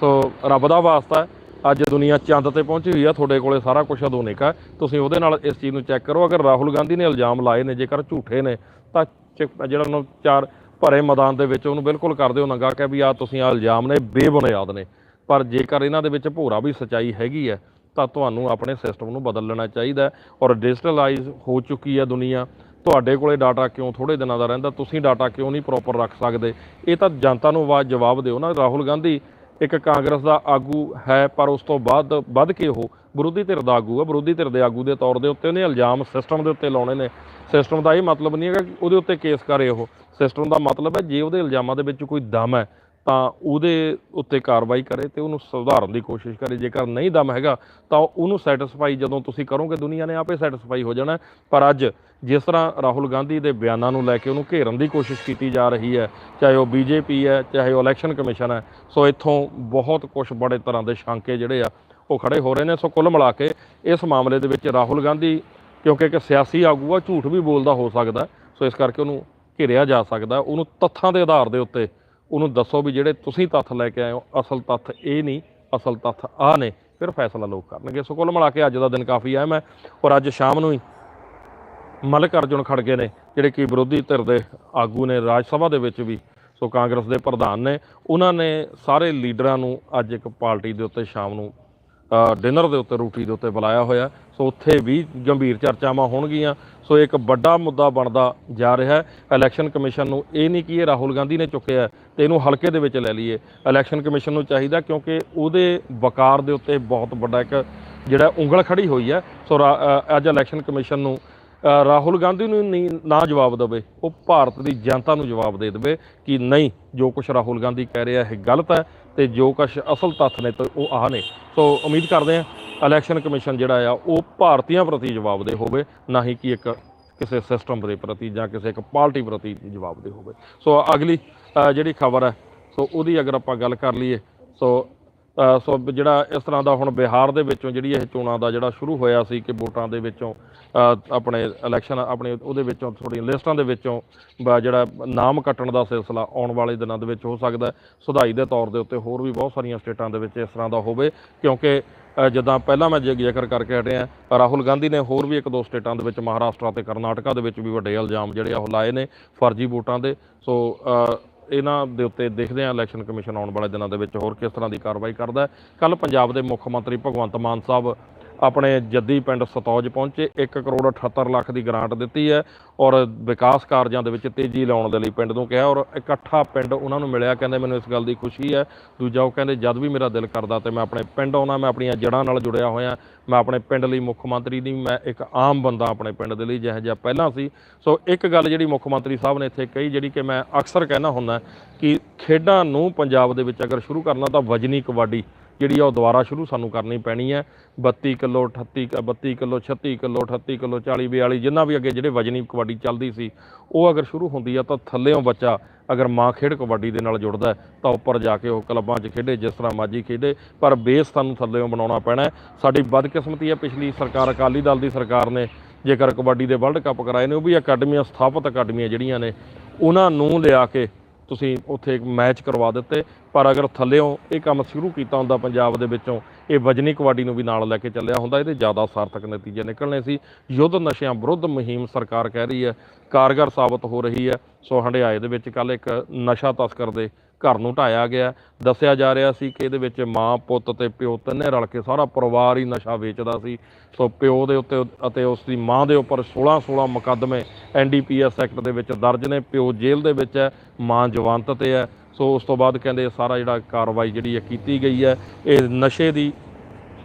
ਸੋ ਰੱਬ ਦਾ ਵਾਸਤਾ ਅੱਜ ਦੁਨੀਆ ਚੰਦ ਤੇ ਪਹੁੰਚੀ ਹੋਈ ਆ, ਤੁਹਾਡੇ ਕੋਲੇ ਸਾਰਾ ਕੁਝ ਆਧੁਨਿਕ ਹੈ ਤੁਸੀਂ ਉਹਦੇ ਨਾਲ ਇਸ ਚੀਜ਼ ਨੂੰ ਚੈੱਕ ਕਰੋ, ਅਗਰ ਰਾਹੁਲ ਗਾਂਧੀ ਨੇ ਇਲਜ਼ਾਮ ਲਾਏ ਨੇ, ਜੇਕਰ ਝੂਠੇ ਨੇ, ਤਾਂ ਚ- ਜਿਹੜਾ ਉਹਨੂੰ ਚਾਰ ਭਰੇ ਮੈਦਾਨ ਦੇ ਵਿੱਚ ਉਹਨੂੰ ਬਿਲਕੁਲ ਕਰ ਦਿਓ ਨੰਗਾ ਕਿ ਵੀ ਆ ਤੁਸੀਂ ਆ ਇਲਜ਼ਾਮ ਨੇ, ਬੇਬੁਨਿਆਦ ਨੇ। ਪਰ ਜੇਕਰ ਇਹਨਾਂ ਦੇ ਵਿੱਚ ਭੋਰਾ ਵੀ ਸਚਾਈ ਹੈਗੀ ਹੈ, ਤਾਂ ਤੁਹਾਨੂੰ ਆਪਣੇ ਸਿਸਟਮ ਨੂੰ ਬਦਲ ਲੈਣਾ ਚਾਹੀਦਾ ਔਰ ਡਿਜੀਟਲਾਈਜ਼ ਹੋ ਚੁੱਕੀ ਹੈ ਦੁਨੀਆ। ਤੁਹਾਡੇ ਕੋਲੇ ਡਾਟਾ ਕਿਉਂ ਥੋੜੇ ਦਿਨਾਂ ਦਾ ਰਹਿੰਦਾ? ਤੁਸੀਂ ਡਾਟਾ ਕਿਉਂ ਨਹੀਂ ਪ੍ਰੋਪਰ ਰੱਖ ਸਕਦੇ? ਇਹ ਤਾਂ ਜਨਤਾ ਨੂੰ ਆਵਾਜ਼ ਜਵਾਬ ਦਿਓ ਨਾ ਰਾਹੁਲ ਗਾਂਧੀ। ਇੱਕ ਕਾਂਗਰਸ ਦਾ ਆਗੂ ਹੈ, ਪਰ ਉਸ ਤੋਂ ਬਾਅਦ, ਵੱਧ ਕੇ ਉਹ ਵਿਰੋਧੀ ਧਿਰ ਦਾ ਆਗੂ ਆ। ਵਿਰੋਧੀ ਧਿਰ ਦੇ ਆਗੂ ਦੇ ਤੌਰ ਦੇ ਉੱਤੇ ਉਹਨੇ ਇਲਜ਼ਾਮ ਸਿਸਟਮ ਦੇ ਉੱਤੇ ਲਾਉਣੇ ਨੇ। ਸਿਸਟਮ ਦਾ ਇਹ ਮਤਲਬ ਨਹੀਂ ਹੈਗਾ ਕਿ ਉਹਦੇ ਉੱਤੇ ਕੇਸ ਕਰੇ ਉਹ। ਸਿਸਟਮ ਦਾ ਮਤਲਬ ਹੈ, ਜੇ ਉਹਦੇ ਇਲਜ਼ਾਮਾਂ ਦੇ ਵਿੱਚ ਕੋਈ ਦਮ ਹੈ, ਤਾਂ ਉਹਦੇ ਉੱਤੇ ਕਾਰਵਾਈ ਕਰੇ ਤੇ ਉਹਨੂੰ ਸੁਧਾਰਨ ਦੀ ਕੋਸ਼ਿਸ਼ ਕਰੇ। ਜੇਕਰ ਨਹੀਂ ਦਮ ਹੈਗਾ, ਤਾਂ ਉਹਨੂੰ ਸੈਟੀਸਫਾਈ ਜਦੋਂ ਤੁਸੀਂ ਕਰੋਗੇ, ਦੁਨੀਆ ਨੇ ਆਪੇ ਸੈਟੀਸਫਾਈ ਹੋ ਜਾਣਾ ਪਰ ਅੱਜ ਜਿਸ ਤਰ੍ਹਾਂ ਰਾਹੁਲ ਗਾਂਧੀ ਦੇ ਬਿਆਨਾਂ ਨੂੰ ਲੈ ਕੇ ਉਹਨੂੰ ਘੇਰਨ ਦੀ ਕੋਸ਼ਿਸ਼ ਕੀਤੀ ਜਾ ਰਹੀ ਹੈ, ਚਾਹੇ ਉਹ ਬੀਜੇਪੀ ਹੈ, ਚਾਹੇ ਉਹ ਇਲੈਕਸ਼ਨ ਕਮਿਸ਼ਨ ਹੈ, ਸੋ ਇੱਥੋਂ ਬਹੁਤ ਕੁਝ ਬੜੇ ਤਰ੍ਹਾਂ ਦੇ ਸ਼ੰਕੇ ਜਿਹੜੇ ਆ ਉਹ ਖੜੇ ਹੋ ਰਹੇ ਨੇ। ਸੋ ਕੁੱਲ ਮਿਲਾ ਕੇ ਇਸ ਮਾਮਲੇ ਦੇ ਵਿੱਚ ਰਾਹੁਲ ਗਾਂਧੀ, ਕਿਉਂਕਿ ਇੱਕ ਸਿਆਸੀ ਆਗੂ ਆ, ਝੂਠ ਵੀ ਬੋਲਦਾ ਹੋ ਸਕਦਾ। ਸੋ ਇਸ ਕਰਕੇ ਉਹਨੂੰ ਘੇਰਿਆ ਜਾ ਸਕਦਾ। ਉਹਨੂੰ ਤੱਥਾਂ ਦੇ ਆਧਾਰ ਦੇ ਉੱਤੇ ਉਹਨੂੰ ਦੱਸੋ ਵੀ ਜਿਹੜੇ ਤੁਸੀਂ ਤੱਥ ਲੈ ਕੇ ਆਏ ਹੋ, ਅਸਲ ਤੱਥ ਇਹ ਨਹੀਂ, ਅਸਲ ਤੱਥ ਆਹ ਨੇ, ਫਿਰ ਫੈਸਲਾ ਲੋਕ ਕਰਨਗੇ। ਸੋ ਕੁੱਲ ਮਿਲਾ ਕੇ ਅੱਜ ਦਾ ਦਿਨ ਕਾਫੀ ਅਹਿਮ ਹੈ ਔਰ ਅੱਜ ਸ਼ਾਮ ਨੂੰ ਹੀ ਮਲਕ ਅਰਜੁਨ ਖੜਗੇ ਨੇ, ਜਿਹੜੇ ਕਿ ਵਿਰੋਧੀ ਧਿਰ ਦੇ ਆਗੂ ਨੇ ਰਾਜ ਸਭਾ ਦੇ ਵਿੱਚ ਵੀ। ਸੋ ਕਾਂਗਰਸ ਦੇ ਪ੍ਰਧਾਨ ਨੇ, ਉਹਨਾਂ ਨੇ ਸਾਰੇ ਲੀਡਰਾਂ ਨੂੰ ਅੱਜ ਇੱਕ ਪਾਰਟੀ ਦੇ ਉੱਤੇ ਸ਼ਾਮ ਨੂੰ ਡਿਨਰ ਦੇ ਉੱਤੇ ਰੂਟੀ ਦੇ ਉੱਤੇ ਬੁਲਾਇਆ ਹੋਇਆ। ਸੋ ਉੱਥੇ ਵੀ ਗੰਭੀਰ ਚਰਚਾਵਾਂ ਹੋਣਗੀਆਂ। ਸੋ ਇੱਕ ਵੱਡਾ ਮੁੱਦਾ ਬਣਦਾ ਜਾ ਰਿਹਾ ਹੈ। ਇਲੈਕਸ਼ਨ ਕਮਿਸ਼ਨ ਨੂੰ ਇਹ ਨਹੀਂ ਕਿ ਇਹ ਰਾਹੁਲ ਗਾਂਧੀ ਨੇ ਚੁੱਕਿਆ ਹੈ ਤੇ ਇਹਨੂੰ ਹਲਕੇ ਦੇ ਵਿੱਚ ਲੈ ਲਈਏ। ਇਲੈਕਸ਼ਨ ਕਮਿਸ਼ਨ ਨੂੰ ਚਾਹੀਦਾ ਕਿਉਂਕਿ ਉਹਦੇ ਵਕਾਰ ਦੇ ਉੱਤੇ ਬਹੁਤ ਵੱਡਾ ਇੱਕ ਜਿਹੜਾ ਉਂਗਲ ਖੜੀ ਹੋਈ ਹੈ। ਸੋ ਰਾ- ਅੱਜ ਇਲੈਕਸ਼ਨ ਕਮਿਸ਼ਨ ਨੂੰ ਰਾਹੁਲ ਗਾਂਧੀ ਨੂੰ ਨਹੀਂ, ਨਾ ਜਵਾਬ ਦੇਵੇ। ਉਹ ਭਾਰਤ ਦੀ ਜਨਤਾ ਨੂੰ ਜਵਾਬ ਦੇ ਦੇਵੇ ਕਿ ਨਹੀਂ, ਜੋ ਕੁਝ ਰਾਹੁਲ ਗਾਂਧੀ ਕਹਿ ਰਿਹਾ ਇਹ ਗਲਤ ਹੈ। ਤੇ ਜੋ ਕੁਝ ਅਸਲ ਤੱਥ ਨੇ ਤਾਂ ਉਹ ਆਹ ਨੇ। ਸੋ ਉਮੀਦ ਕਰਦੇ ਹਾਂ ਇਲੈਕਸ਼ਨ ਕਮਿਸ਼ਨ ਜਿਹੜਾ ਆ, ਉਹ ਭਾਰਤੀਆਂ ਪ੍ਰਤੀ ਜਵਾਬਦੇ ਹੋਵੇ, ਨਾ ਹੀ ਕਿ ਇੱਕ ਕਿਸੇ ਸਿਸਟਮ ਦੇ ਪ੍ਰਤੀ ਜਾਂ ਕਿਸੇ ਇੱਕ ਪਾਰਟੀ ਪ੍ਰਤੀ ਜਵਾਬਦੇ ਹੋਵੇ। ਸੋ ਅਗਲੀ ਜਿਹੜੀ ਖਬਰ ਹੈ, ਸੋ ਉਹਦੀ ਅਗਰ ਆਪਾਂ ਗੱਲ ਕਰ ਲਈਏ, ਸੋ ਸੋ ਜਿਹੜਾ ਇਸ ਤਰ੍ਹਾਂ ਦਾ ਹੁਣ ਬਿਹਾਰ ਦੇ ਵਿੱਚੋਂ ਜਿਹੜੀ ਇਹ ਚੋਣਾਂ ਦਾ ਜਿਹੜਾ ਸ਼ੁਰੂ ਹੋਇਆ ਸੀ ਕਿ ਵੋਟਾਂ ਦੇ ਵਿੱਚੋਂ ਆਪਣੇ ਇਲੈਕਸ਼ਨ ਆਪਣੇ ਉਹਦੇ ਵਿੱਚੋਂ ਥੋੜ੍ਹੀਆਂ ਲਿਸਟਾਂ ਦੇ ਵਿੱਚੋਂ ਬ- ਜਿਹੜਾ ਨਾਮ ਕੱਟਣ ਦਾ ਸਿਲਸਿਲਾ ਆਉਣ ਵਾਲੇ ਦਿਨਾਂ ਦੇ ਵਿੱਚ ਹੋ ਸਕਦਾ ਸੁਧਾਈ ਦੇ ਤੌਰ ਦੇ ਉੱਤੇ ਹੋਰ ਵੀ ਬਹੁਤ ਸਾਰੀਆਂ ਸਟੇਟਾਂ ਦੇ ਵਿੱਚ ਇਸ ਤਰ੍ਹਾਂ ਦਾ ਹੋਵੇ, ਕਿਉਂਕਿ ਜਿੱਦਾਂ ਪਹਿਲਾਂ ਮੈਂ ਜ਼ਿ- ਜ਼ਿਕਰ ਕਰਕੇ ਹਟਿਆ, ਰਾਹੁਲ ਗਾਂਧੀ ਨੇ ਹੋਰ ਵੀ ਇੱਕ ਦੋ ਸਟੇਟਾਂ ਦੇ ਵਿੱਚ, ਮਹਾਰਾਸ਼ਟਰ ਤੇ ਕਰਨਾਟਕਾ ਦੇ ਵਿੱਚ ਵੀ ਵੱਡੇ ਇਲਜ਼ਾਮ ਜਿਹੜੇ ਆ ਉਹ ਲਾਏ ਨੇ ਫਰਜ਼ੀ ਵੋਟਾਂ ਦੇ। ਸੋ ਇਹਨਾਂ ਦੇ ਉੱਤੇ ਦੇਖਦੇ ਹਾਂ ਇਲੈਕਸ਼ਨ ਕਮਿਸ਼ਨ ਆਉਣ ਵਾਲੇ ਦਿਨਾਂ ਦੇ ਵਿੱਚ ਹੋਰ ਕਿਸ ਤਰ੍ਹਾਂ ਦੀ ਕਾਰਵਾਈ ਕਰਦਾ ਹੈ। ਕੱਲ ਪੰਜਾਬ ਦੇ ਮੁੱਖ ਮੰਤਰੀ ਭਗਵੰਤ ਮਾਨ ਸਾਹਿਬ ਆਪਣੇ ਜੱਦੀ ਪਿੰਡ ਸਤੌਜ ਪਹੁੰਚੇ 1 ਕਰੋੜ 78 ਲੱਖ ਦੀ ਗ੍ਰਾਂਟ ਦਿੱਤੀ ਹੈ ਔਰ ਵਿਕਾਸ ਕਾਰਜਾਂ ਦੇ ਵਿੱਚ ਤੇਜ਼ੀ ਲਾਉਣ ਦੇ ਲਈ ਪਿੰਡ ਨੂੰ ਕਿਹਾ ਔਰ ਇਕੱਠਾ ਪਿੰਡ ਉਹਨਾਂ ਨੂੰ ਮਿਲਿਆ, ਕਹਿੰਦੇ ਮੈਨੂੰ ਇਸ ਗੱਲ ਦੀ ਖੁਸ਼ੀ ਹੈ। ਦੂਜਾ ਉਹ ਕਹਿੰਦੇ, ਜਦ ਵੀ ਮੇਰਾ ਦਿਲ ਕਰਦਾ ਤੇ ਮੈਂ ਆਪਣੇ ਪਿੰਡ ਆਉਣਾ, ਮੈਂ ਆਪਣੀਆਂ ਜੜ੍ਹਾਂ ਨਾਲ ਜੁੜਿਆ ਹੋਇਆ, ਮੈਂ ਆਪਣੇ ਪਿੰਡ ਲਈ ਮੁੱਖ ਮੰਤਰੀ ਨਹੀਂ, ਮੈਂ ਇੱਕ ਆਮ ਬੰਦਾ ਆਪਣੇ ਪਿੰਡ ਦੇ ਲਈ ਜਿਹੋ ਜਿਹਾ ਪਹਿਲਾਂ ਸੀ। ਸੋ ਇੱਕ ਗੱਲ ਜਿਹੜੀ ਮੁੱਖ ਮੰਤਰੀ ਸਾਹਿਬ ਨੇ ਇੱਥੇ ਕਹੀ, ਜਿਹੜੀ ਕਿ ਮੈਂ ਅਕਸਰ ਕਹਿਣਾ ਹੁੰਦਾ ਕਿ ਖੇਡਾਂ ਨੂੰ ਪੰਜਾਬ ਦੇ ਵਿੱਚ ਅਗਰ ਸ਼ੁਰੂ ਕਰਨਾ ਤਾਂ ਵਜਨੀ ਕਬੱਡੀ ਜਿਹੜੀ ਆ ਉਹ ਦੁਬਾਰਾ ਸ਼ੁਰੂ ਸਾਨੂੰ ਕਰਨੀ ਪੈਣੀ ਹੈ। 32 ਕਿਲੋ 38 ਕ- 32 ਕਿਲੋ 36 ਕਿਲੋ 38 ਕਿਲੋ 40 42 ਜਿੰਨਾ ਵੀ ਅੱਗੇ ਜਿਹੜੇ ਵਜਨੀ ਕਬੱਡੀ ਚੱਲਦੀ ਸੀ, ਉਹ ਅਗਰ ਸ਼ੁਰੂ ਹੁੰਦੀ ਆ ਤਾਂ ਥੱਲੇੋਂ ਬੱਚਾ ਅਗਰ ਮਾਂ ਖੇਡ ਕਬੱਡੀ ਦੇ ਨਾਲ ਜੁੜਦਾ ਤਾਂ ਉੱਪਰ ਜਾ ਕੇ ਉਹ ਕਲੱਬਾਂ 'ਚ ਖੇਡੇ, ਜਿਸ ਤਰ੍ਹਾਂ ਮਰਜ਼ੀ ਖੇਡੇ, ਪਰ ਬੇਸ ਸਾਨੂੰ ਥੱਲੇੋਂ ਬਣਾਉਣਾ ਪੈਣਾ ਸਾਡੀ ਬਦਕਿਸਮਤੀ ਹੈ, ਪਿਛਲੀ ਸਰਕਾਰ, ਅਕਾਲੀ ਦਲ ਦੀ ਸਰਕਾਰ ਨੇ ਜੇਕਰ ਕਬੱਡੀ ਦੇ ਵਰਲਡ ਕੱਪ ਕਰਾਏ ਨੇ, ਉਹ ਵੀ ਅਕੈਡਮੀਆਂ, ਸਥਾਪਿਤ ਅਕੈਡਮੀਆਂ ਜਿਹੜੀਆਂ ਨੇ, ਉਹਨਾਂ ਨੂੰ ਲਿਆ ਕੇ ਤੁਸੀਂ ਉੱਥੇ ਮੈਚ ਕਰਵਾ ਦਿੱਤੇ, ਪਰ ਅਗਰ ਥੱਲਿਓਂ ਇਹ ਕੰਮ ਸ਼ੁਰੂ ਕੀਤਾ ਹੁੰਦਾ ਪੰਜਾਬ ਦੇ ਵਿੱਚੋਂ, ਇਹ ਵਜਨੀ ਕਬੱਡੀ ਨੂੰ ਵੀ ਨਾਲ ਲੈ ਕੇ ਚੱਲਿਆ ਹੁੰਦਾ, ਇਹਦੇ ਜ਼ਿਆਦਾ ਸਾਰਥਕ ਨਤੀਜੇ ਨਿਕਲਣੇ ਸੀ। ਯੁੱਧ ਨਸ਼ਿਆਂ ਵਿਰੁੱਧ ਮੁਹਿੰਮ ਸਰਕਾਰ ਕਹਿ ਰਹੀ ਹੈ, ਕਾਰਗਰ ਸਾਬਤ ਹੋ ਰਹੀ ਹੈ। ਸੋ ਹੰਡਿਆਏ ਦੇ ਵਿੱਚ ਕੱਲ ਇੱਕ ਨਸ਼ਾ ਤਸਕਰ ਦੇ ਘਰ ਨੂੰ ਢਾਇਆ ਗਿਆ। ਦੱਸਿਆ ਜਾ ਰਿਹਾ ਸੀ ਕਿ ਇਹਦੇ ਵਿੱਚ ਮਾਂ, ਪੁੱਤ ਤੇ ਪਿਓ ਤਿੰਨੇ ਰਲ ਕੇ ਸਾਰਾ ਪਰਿਵਾਰ ਹੀ ਨਸ਼ਾ ਵੇਚਦਾ ਸੀ। ਸੋ ਪਿਓ ਦੇ ਉੱਤੇ ਅਤੇ ਉਸ ਦੀ ਮਾਂ ਦੇ ਉੱਪਰ 16 16 ਮੁਕੱਦਮੇ ਐਨਡੀਪੀਐਸ ਐਕਟ ਦੇ ਵਿੱਚ ਦਰਜ ਨੇ। ਪਿਓ ਜੇਲ੍ਹ ਦੇ ਵਿੱਚ ਹੈ, ਮਾਂ ਜਵਾਨਤ ਤੇ ਹੈ। ਸੋ ਉਸ ਤੋਂ ਬਾਅਦ ਕਹਿੰਦੇ ਸਾਰਾ ਜਿਹੜਾ ਕਾਰਵਾਈ ਜਿਹੜੀ ਹੈ ਕੀਤੀ ਗਈ ਹੈ, ਇਹ ਨਸ਼ੇ ਦੀ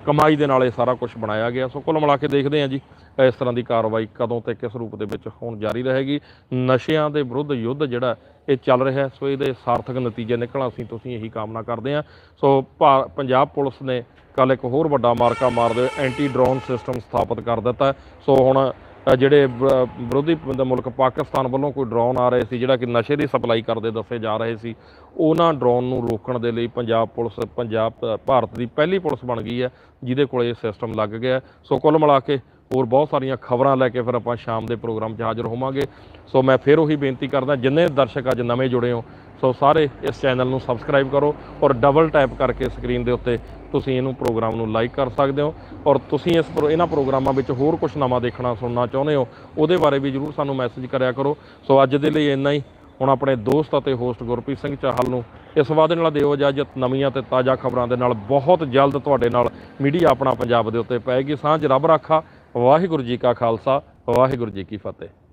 ਕਮਾਈ ਦੇ ਨਾਲ ਇਹ ਸਾਰਾ ਕੁਝ ਬਣਾਇਆ ਗਿਆ। ਸੋ ਕੁੱਲ ਮਿਲਾ ਕੇ ਦੇਖਦੇ ਹਾਂ ਜੀ। ਇਸ ਤਰ੍ਹਾਂ ਦੀ ਕਾਰਵਾਈ ਕਦੋਂ ਤੇ ਕਿਸ ਰੂਪ ਦੇ ਵਿੱਚ ਹੁਣ ਜਾਰੀ ਰਹੇਗੀ? ਨਸ਼ਿਆਂ ਦੇ ਵਿਰੁੱਧ ਯੁੱਧ ਜਿਹੜਾ ਇਹ ਚੱਲ ਰਿਹਾ ਸੋ ਇਹਦੇ ਸਾਰਥਕ ਨਤੀਜੇ ਨਿਕਲਣਾ ਅਸੀਂ ਤੁਸੀਂ ਇਹੀ ਕਾਮਨਾ ਕਰਦੇ ਹਾਂ। ਸੋ ਭਾ- ਪੰਜਾਬ ਪੁਲਿਸ ਨੇ ਕੱਲ ਇੱਕ ਹੋਰ ਵੱਡਾ ਮਾਰਕਾ ਮਾਰਦੇ ਹੋਏ ਐਂਟੀ ਡਰੋਨ ਸਿਸਟਮ ਸਥਾਪਿਤ ਕਰ ਦਿੱਤਾ। ਸੋ ਹੁਣ ਜਿਹੜੇ ਵਿਰੋਧੀ ਮੁਲਕ ਪਾਕਿਸਤਾਨ ਵੱਲੋਂ ਕੋਈ ਡਰੋਨ ਆ ਰਹੇ ਸੀ, ਜਿਹੜਾ ਕਿ ਨਸ਼ੇ ਦੀ ਸਪਲਾਈ ਕਰਦੇ ਦੱਸੇ ਜਾ ਰਹੇ ਸੀ, ਉਹਨਾਂ ਡਰੋਨ ਨੂੰ ਰੋਕਣ ਦੇ ਲਈ ਪੰਜਾਬ ਪੁਲਿਸ, ਪੰਜਾਬ ਭਾਰਤ ਦੀ ਪਹਿਲੀ ਪੁਲਿਸ ਬਣ ਗਈ ਹੈ, ਜਿਹਦੇ ਕੋਲ ਇਹ ਸਿਸਟਮ ਲੱਗ ਗਿਆ ਸੋ ਕੁੱਲ ਮਿਲਾ ਕੇ ਹੋਰ ਬਹੁਤ ਸਾਰੀਆਂ ਖਬਰਾਂ ਲੈ ਕੇ ਫਿਰ ਆਪਾਂ ਸ਼ਾਮ ਦੇ ਪ੍ਰੋਗਰਾਮ 'ਚ ਹਾਜ਼ਰ ਹੋਵਾਂਗੇ। ਸੋ ਮੈਂ ਫਿਰ ਉਹੀ ਬੇਨਤੀ ਕਰਦਾ, ਜਿੰਨੇ ਦਰਸ਼ਕ ਅੱਜ ਨਵੇਂ ਜੁੜੇ ਹੋ ਸੋ ਸਾਰੇ ਇਸ ਚੈਨਲ ਨੂੰ ਸਬਸਕ੍ਰਾਈਬ ਕਰੋ ਔਰ ਡਬਲ ਟੈਪ ਕਰਕੇ ਸਕਰੀਨ ਦੇ ਉੱਤੇ ਤੁਸੀਂ ਇਹਨੂੰ ਪ੍ਰੋਗਰਾਮ ਨੂੰ ਲਾਈਕ ਕਰ ਸਕਦੇ ਹੋ ਔਰ ਤੁਸੀਂ ਇਸ ਪ੍ਰੋ- ਇਹਨਾਂ ਪ੍ਰੋਗਰਾਮਾਂ ਵਿੱਚ ਹੋਰ ਕੁਝ ਨਵਾਂ ਦੇਖਣਾ ਸੁਣਨਾ ਚਾਹੁੰਦੇ ਹੋ, ਉਹਦੇ ਬਾਰੇ ਵੀ ਜਰੂਰ ਸਾਨੂੰ ਮੈਸੇਜ ਕਰਿਆ ਕਰੋ। ਸੋ ਅੱਜ ਦੇ ਲਈ ਇੰਨਾ ਹੀ। ਹੁਣ ਆਪਣੇ ਦੋਸਤ ਅਤੇ ਹੋਸਟ ਗੁਰਪ੍ਰੀਤ ਸਿੰਘ ਚਾਹਲ ਨੂੰ ਇਸ ਵਾਅਦੇ ਨਾਲ ਦਿਓ ਇਜਾਜ਼ਤ। ਨਵੀਆਂ ਤੇ ਤਾਜ਼ਾ ਖਬਰਾਂ ਦੇ ਨਾਲ ਬਹੁਤ ਜਲਦ ਤੁਹਾਡੇ ਨਾਲ ਮੀਡੀਆ ਆਪਣਾ ਪੰਜਾਬ ਦੇ ਉੱਤੇ ਪਏਗੀ ਸਾਂਝ। ਰੱਬ ਰਾਖਾ। ਵਾਹਿਗੁਰੂ ਜੀ ਕਾ ਖਾਲਸਾ। ਵਾਹਿਗੁਰੂ ਜੀ ਕੀ ਫਤਿਹ।